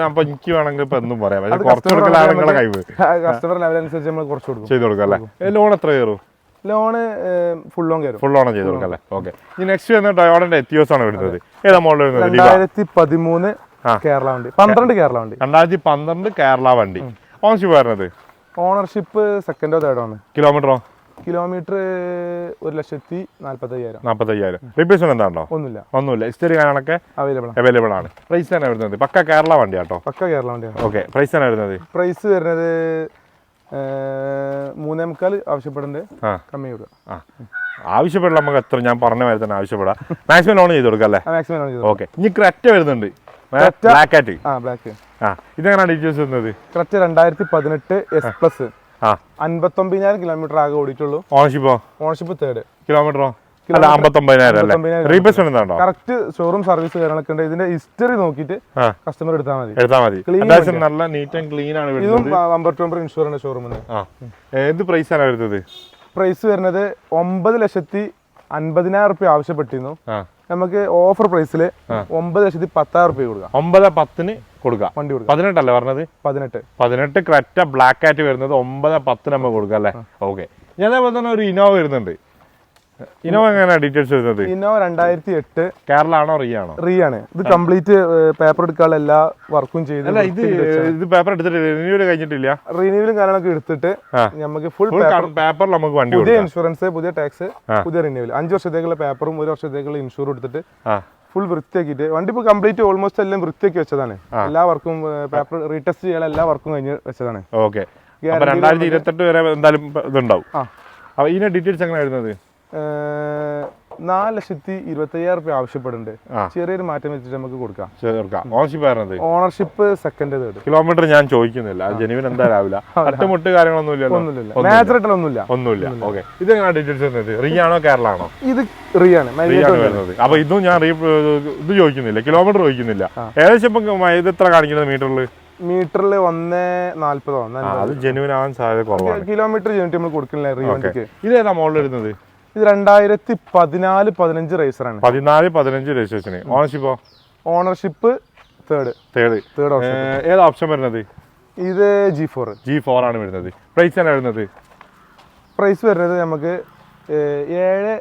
അപ്പൊ എനിക്ക് വേണമെങ്കിൽ ഇപ്പൊ എന്തും പറയാം. കുറച്ച് കൊടുക്കലാണ് കഴിവ്. കസ്റ്റമർ ലെവൽ അനുസരിച്ച് നമ്മൾ കുറച്ച് കൊടുക്കും. ചെയ്ത് കൊടുക്കാം അല്ലേ? ലോൺ എത്ര കയറും? ലോണ് ഫുൾ ലോൺ കയറും ഫുൾ ഓൺ ചെയ്ത് കൊടുക്കാം അല്ലേ? ഓക്കെ ഈ നെക്സ്റ്റ് വരുന്ന ടയോണിന്റെ എത്തിയോസ് ആണ് വരുന്നത്. ഏതാ മോഡൽ വരുന്നത്. രണ്ടായിരത്തി പതിമൂന്ന്. കേരള വണ്ടി. പന്ത്രണ്ട് കേരള വണ്ടി. രണ്ടായിരത്തി പന്ത്രണ്ട് കേരള വണ്ടി. ഓണർഷിപ്പ് വരുന്നത്? ഓണർഷിപ്പ് സെക്കൻഡോ തേർഡോ ആണ്. കിലോമീറ്ററോ കിലോമീറ്റർ ഒരു ലക്ഷത്തി നാല്പത്തയ്യായിരം. നാല്പത്തയ്യായിരം. ഒന്നുമില്ല. ഒന്നുമില്ല. ഹിസ്റ്ററി കാണാനൊക്കെ അവൈലബിൾ ആണ്. അവൈലബിൾ ആണ്. പ്രൈസ് തന്നെ വരുന്നത്? പക്ക കേരള വണ്ടി കേട്ടോ പക്ക കേരള വണ്ടിയാണ്. ഓക്കെ പ്രൈസ് തന്നെ വരുന്നത്? പ്രൈസ് വരുന്നത് മൂന്നേ മുക്കാൽ ആവശ്യപ്പെടുന്നുണ്ട് ആ. കമ്മി കൊടുക്കുക ആവശ്യപ്പെടില്ല നമുക്ക് എത്ര ഞാൻ പറഞ്ഞ മാതിരി തന്നെ ആവശ്യപ്പെടാം. മാക്സിമം ലോൺ ചെയ്ത് കൊടുക്കാം അല്ലേ? മാക്സിമം ലോൺ ചെയ്തു ഓക്കെ ഇനി ക്രെറ്റ വരുന്നുണ്ട്. ബ്ലാക്ക് ആറ്റ് ആ ബ്ലാക്ക് ആ ഇതെങ്ങനെയാണ് ഡീറ്റെയിൽസ് വരുന്നത്? കറക്റ്റ് രണ്ടായിരത്തി പതിനെട്ട് എസ് പ്ലസ് അൻപത്തൊമ്പതിനായിരം കിലോമീറ്റർ ആകെ ഓടിയിട്ടുള്ളൂ. ഓണർഷിപ്പോ ഓണർഷിപ്പ് തേർഡ് കിലോമീറ്ററോ കറക്റ്റ് ഷോറൂം സർവീസ് കാര്യങ്ങളൊക്കെ ഉണ്ട്. ഇതിന്റെ ഹിസ്റ്ററി നോക്കിയിട്ട് കസ്റ്റമർ എടുത്താൽ മതി. എടുത്താൽ മതി. അത്യാവശ്യം നല്ല നീറ്റ് ആൻഡ് ക്ലീൻ ആണ് ഇതും ടു നമ്പർ ഇൻഷുറൻസ് ഷോറൂമിന് ആ. ഏത് പ്രൈസ് ആണ് വരുന്നത്? പ്രൈസ് വരുന്നത് ഒമ്പത് ലക്ഷത്തി അൻപതിനായിരം റുപ്യ ആവശ്യപ്പെട്ടിരുന്നു. നമുക്ക് ഓഫർ പ്രൈസിൽ ഒമ്പത് ലക്ഷത്തി പത്തായിരം റുപ്യ കൊടുക്കാം. ഒമ്പത് പത്തിന് കൊടുക്കാം. വണ്ടി കൊടുക്കാം. പതിനെട്ടല്ലേ പറഞ്ഞത്? പതിനെട്ട്. പതിനെട്ട് ക്രറ്റ ബ്ലാക്ക് ആയിട്ട് വരുന്നത് ഒമ്പത് പത്തിന് നമ്മൾ കൊടുക്കാം അല്ലേ? ഓക്കെ ഞാൻ അതേപോലെ തന്നെ ഒരു ഇനോവ വരുന്നുണ്ട്. ഇനോവ എങ്ങനെയാണ് ഡീറ്റെയിൽസ് വരുന്നത്? ഇനോവ രണ്ടായിരത്തി എട്ട് കേരള ആണോ റീ ആണോ റീ ആണ് ഇത് കംപ്ലീറ്റ് പേപ്പർ എടുക്കാനുള്ള എല്ലാ വർക്കും ചെയ്ത് അല്ല ഇത് ഇത് പേപ്പർ എടുത്തിട്ട് റിന്യൂവൽ കഴിഞ്ഞിട്ടില്ല? റിന്യൂവലും കാര്യങ്ങളൊക്കെ എടുത്തിട്ട്. നമുക്ക് ഫുൾ പേപ്പർ നമുക്ക് വണ്ടി പുതിയ ഇൻഷുറൻസ് പുതിയ ടാക്സ്. പുതിയ റിന്യൂവൽ അഞ്ച് വർഷത്തേക്കുള്ള പേപ്പറും ഒരു വർഷത്തേക്കുള്ള ഇൻഷുർ എടുത്തിട്ട് ഫുൾ വൃത്തിയാക്കിയിട്ട് വണ്ടി ഇപ്പോൾ കംപ്ലീറ്റ് ഓൾമോസ്റ്റ് എല്ലാം വൃത്തിയാക്കി വെച്ചതാണ്. എല്ലാ വർക്കും പേപ്പർ റീടെസ്റ്റ് ചെയ്യാൻ എല്ലാ വർക്കും കഴിഞ്ഞ് വെച്ചതാണ്. ഓക്കെ രണ്ടായിരത്തി ഇരുപത്തെട്ട് വരെ എന്തായാലും ഇതുണ്ടാവും. ആ. അപ്പൊ ഇതിന്റെ ഡീറ്റെയിൽസ് എങ്ങനെ വരുന്നത്? നാല് ലക്ഷത്തി ഇരുപത്തയ്യായിരം റുപ്യ ആവശ്യപ്പെടുന്നുണ്ട്. ചെറിയൊരു മാറ്റം വെച്ചിട്ട് നമുക്ക് കൊടുക്കാം. ഓണർഷിപ്പ് വരുന്നത് ഓണർഷിപ്പ് സെക്കൻഡ് തേർഡ് കിലോമീറ്റർ ഞാൻ ചോദിക്കുന്നില്ല. ജെനുവിൻ എന്താ രാവിലെ? അട്ടുമുട്ട് കാര്യങ്ങളൊന്നും ഒന്നുമില്ല. ആയിട്ടുള്ള ഒന്നുമില്ല. ഒന്നുമില്ല. ഓക്കെ ഇത് ഡീറ്റെയിൽസ് റീ ആണോ കേരള ആണോ? ഇത് റീ ആണ്. വരുന്നത്. അപ്പൊ ഇതും ഞാൻ റീ ഇത് ചോദിക്കുന്നില്ല. കിലോമീറ്റർ ചോദിക്കുന്നില്ല. ഏകദേശം ഇപ്പൊ ഇത് എത്ര കാണിക്കുന്നത് മീറ്ററിൽ മീറ്ററിൽ ഒന്ന് നാല്പതോ അത് ജെനുവിൻ ആവാൻ സാധ്യത കുറവാണ്. കിലോമീറ്റർ ജനുവിൻ നമ്മൾ കൊടുക്കുന്നില്ല? റീ വണ്ടിക്ക് ഇത് ഏതാ മോളിൽ വരുന്നത് ഇത് രണ്ടായിരത്തി പതിനാല് പതിനഞ്ച് റേസറാണ് പതിനാല് പതിനഞ്ച് രജിസ്ട്രേഷന് ഓണർഷിപ്പോ ownership third third third option ഏത് ഓപ്ഷൻ വരുന്നത്? ഇത് ജി ഫോർ ജി ഫോർ ആണ് വരുന്നത്. പ്രൈസ് ആണ് വരുന്നത്? പ്രൈസ് വരുന്നത് നമുക്ക് ഏഴ്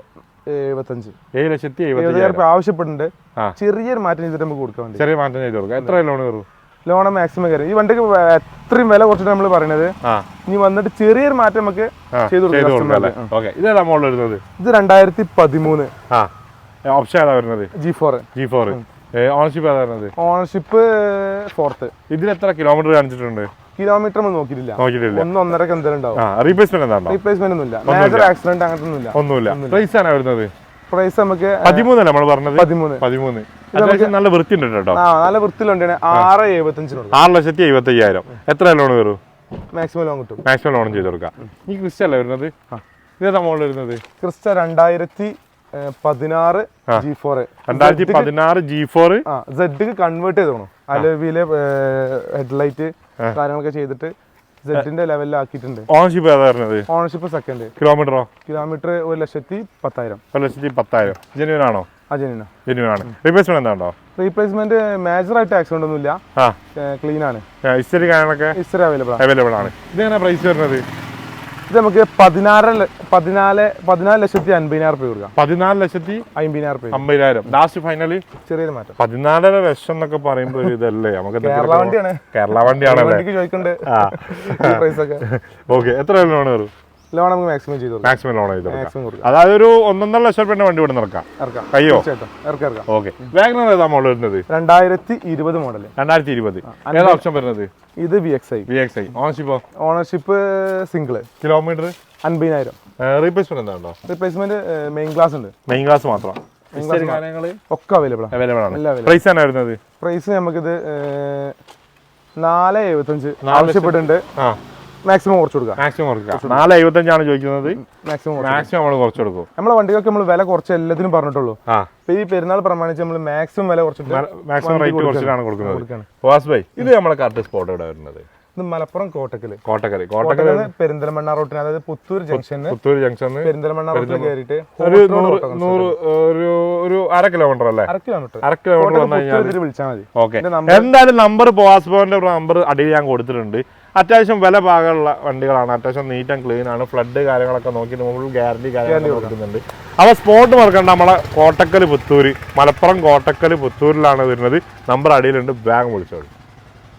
എഴുപത്തഞ്ച്. ഏഴ് ലക്ഷത്തി എഴുപത്തി ആവശ്യപ്പെടുന്നുണ്ട്. ചെറിയൊരു മാറ്റം ചെയ്തിട്ട് നമുക്ക് കൊടുക്കാൻ ചെറിയ മാറ്റം ചെയ്ത് കൊടുക്കാം. എത്ര ലോൺ കയറും ലോൺ മാക്സിമം കയറി ഈ വണ്ടിക്ക് എത്രയും വില കുറച്ചിട്ട് നമ്മൾ പറയണത്. ഇനി വന്നിട്ട് ചെറിയൊരു മാറ്റം നമുക്ക് ചെയ്ത് കൊടുക്കാം ഇത് രണ്ടായിരത്തി പതിമൂന്ന്. ഓപ്ഷൻ ഏതാ വരുന്നത്? G four G four ownership ഏതാ വരുന്നത്? ഓണർഷിപ്പ് ഫോർത്ത് ഇതിൽ എത്ര കിലോമീറ്റർ കാണിച്ചിട്ടുണ്ട്? കിലോമീറ്റർ ഒന്നും നോക്കിയിട്ടില്ല. നോക്കിയിട്ടില്ല. ഒന്ന് ഒന്നരക്ക് എന്തെങ്കിലും ഉണ്ടാവും. റീപ്ലേസ്മെന്റ് എന്താണോ റീപ്ലേസ്മെന്റ് ഒന്നുമില്ല. മേജർ ആക്സിഡന്റ് അങ്ങനത്തെ ഒന്നുമില്ല. ഒന്നുമില്ല. പ്രൈസ് ആണ് വരുന്നത്? പ്രൈസ് നമുക്ക് പതിമൂന്നല്ല നമ്മൾ പറഞ്ഞത്? പതിമൂന്ന്. പതിമൂന്ന്. നല്ല വൃത്തി ഉണ്ട് കേട്ടോ. ആ നല്ല വൃത്തിയിലുണ്ട്. ആറ് എഴുപത്തഞ്ചിന് ആറ് ലക്ഷത്തി എഴുപത്തി അയ്യായിരം എത്ര ലോൺ വരും മാക്സിമം ലോൺ കിട്ടും. മാക്സിമം ലോൺ ചെയ്ത് കൊടുക്കാം. ഈ ക്രിസ്റ്റ അല്ലേ വരുന്നത് ഇതേതാ മോളിൽ വരുന്നത്? ക്രിസ്റ്റ രണ്ടായിരത്തി പതിനാറ് ജി ഫോർ രണ്ടായിരത്തി പതിനാറ് ജി ഫോർ ആ സെഡ് കൺവേർട്ട് ചെയ്ത് തോന്നുന്നു അലവിയിലെ ഹെഡ്ലൈറ്റ് കാര്യങ്ങളൊക്കെ ചെയ്തിട്ട് സെഡിന്റെ ലെവലിലാക്കിയിട്ടുണ്ട് ഓണർഷിപ്പ് ഏതാ വരുന്നത്? ഓണർഷിപ്പ് സെക്കൻഡ് കിലോമീറ്ററോ കിലോമീറ്റർ ഒരു ലക്ഷത്തി പത്തായിരം. ഒരു ലക്ഷത്തി പത്തായിരം. ജെന്യൂൻ ആണോ? അജനിന ജെന്യൂൻ ആണ്. റീപ്ലേസ്മെന്റ് എന്താണ്ടോ റീപ്ലേസ്മെന്റ് മേജർ ആയിട്ട് ആക്സിഡന്റ് ഒന്നുമില്ല ആ. ക്ലീൻ ആണ്. ഹിസ്റ്ററി കാര്യങ്ങളൊക്കെ ഇസ്റ്റർ അവൈലബിൾ ആണ്. അവൈലബിൾ ആണ്. ഇതെങ്ങനെ പ്രൈസ് വരുന്നത്? ഇത് നമുക്ക് പതിനാറ് പതിനാല് പതിനാല് ലക്ഷത്തി അൻപതിനായിരം രൂപ കൊടുക്കാം. പതിനാല് ലക്ഷത്തി അമ്പതിനായിരം രൂപ അമ്പതിനായിരം. ലാസ്റ്റ് ഫൈനലി ചെറിയ മാറ്റം. പതിനാലര ലക്ഷം എന്നൊക്കെ പറയുമ്പോൾ ഇതല്ലേ? നമുക്ക് കേരള വണ്ടിയാണ്. കേരള വണ്ടിയാണ് ഓക്കെ എത്ര ലോൺ കയറും ലോൺ നമുക്ക് മാക്സിമം ചെയ്തു മാക്സിമം ലോൺ ചെയ്തു കൊടുക്കാം. അതായത് ഒരു ഒന്നൊന്നര ലക്ഷം രൂപ വണ്ടി ഇവിടെ നിറക്കാം ഇറക്കാം. അയ്യോ ഓക്കെ വാഗനർ ഏതാ മോഡൽ വരുന്നത്? രണ്ടായിരത്തി ഇരുപത് മോഡൽ രണ്ടായിരത്തി ഇരുപത് ഏതാ ഓപ്ഷൻ വരുന്നത്? ഇത് V X I V X I ഓണർഷിപ്പോ ownership single kilometre അൻപതിനായിരം. റീപ്ലേസ്മെന്റ് എന്താണോ? റീപ്ലേസ്മെന്റ് മെയിൻ ക്ലാസ് ഉണ്ട്. മെയിൻ ക്ലാസ് മാത്രം. ഒക്കെ അവൈലബിൾ ആണ്. അവൈലബിൾ ആണ്. പ്രൈസ് ആണ് വരുന്നത്? പ്രൈസ് നമുക്കിത് നാല് എഴുപത്തഞ്ച് ആവശ്യപ്പെട്ടിട്ടുണ്ട്. ആ. മാക്സിമം കുറച്ച് കൊടുക്കുക. മാക്സിമം കൊടുക്കുക. നാല് എഴുപത്തഞ്ചാണ് ചോദിക്കുന്നത്. മാക്സിമം മാക്സിമം നമ്മൾ കുറച്ച് കൊടുക്കും. നമ്മളെ വണ്ടികൾക്ക് നമ്മൾ വില കുറച്ച് എല്ലാത്തിനും പറഞ്ഞിട്ടുള്ളൂ. അപ്പൊ ഈ പെരുന്നാൾ പ്രമാണിച്ച് നമ്മൾ മാക്സിമം വില കുറച്ച് മാക്സിമം റേറ്റ് കുറച്ചിട്ടാണ് കൊടുക്കുന്നത്. വാസ് ബൈ. ഇത് നമ്മളെ കറക്റ്റ് സ്പോട്ട് ഇവിടെ വരുന്നത്. ഇത് മലപ്പുറം കോട്ടക്കൽ. കോട്ടക്കൽ കോട്ടക്കൽ പെരിന്തൽമണ്ണ റോട്ടിന് അതായത് പുത്തൂർ ജംഗ്ഷൻ പുത്തൂർ ജംഗ്ഷൻ പെരിന്തൽമണ്ണ റോട്ടിൽ കയറിയിട്ട് ഒരു നൂറ് ഒരു ഒരു അര കിലോമീറ്റർ അല്ലേ? അര കിലോമീറ്റർ അര കിലോമീറ്റർ വന്നു കഴിഞ്ഞാൽ പുത്തൂർ വിളിച്ചാൽ മതി. ഓക്കെ എന്തായാലും നമ്പർ പോവാസ്ബോന്റെ നമ്പർ അടിയിൽ ഞാൻ കൊടുത്തിട്ടുണ്ട്. അത്യാവശ്യം വില പാകമുള്ള വണ്ടികളാണ്. അത്യാവശ്യം നീറ്റ് ആൻഡ് ക്ലീൻ ആണ്. ഫ്ലഡ് കാര്യങ്ങളൊക്കെ നോക്കി ഫുൾ ഗ്യാരണ്ടി കാര്യങ്ങൾ കൊടുക്കുന്നുണ്ട്. അപ്പോൾ സ്പോട്ട് മറക്കണ്ട. നമ്മളെ കോട്ടക്കൽ പുത്തൂര്. മലപ്പുറം കോട്ടക്കൽ പുത്തൂരിലാണ് വരുന്നത്. നമ്പർ അടിയിലുണ്ട്. ബാങ്ക് വിളിച്ചോളൂ.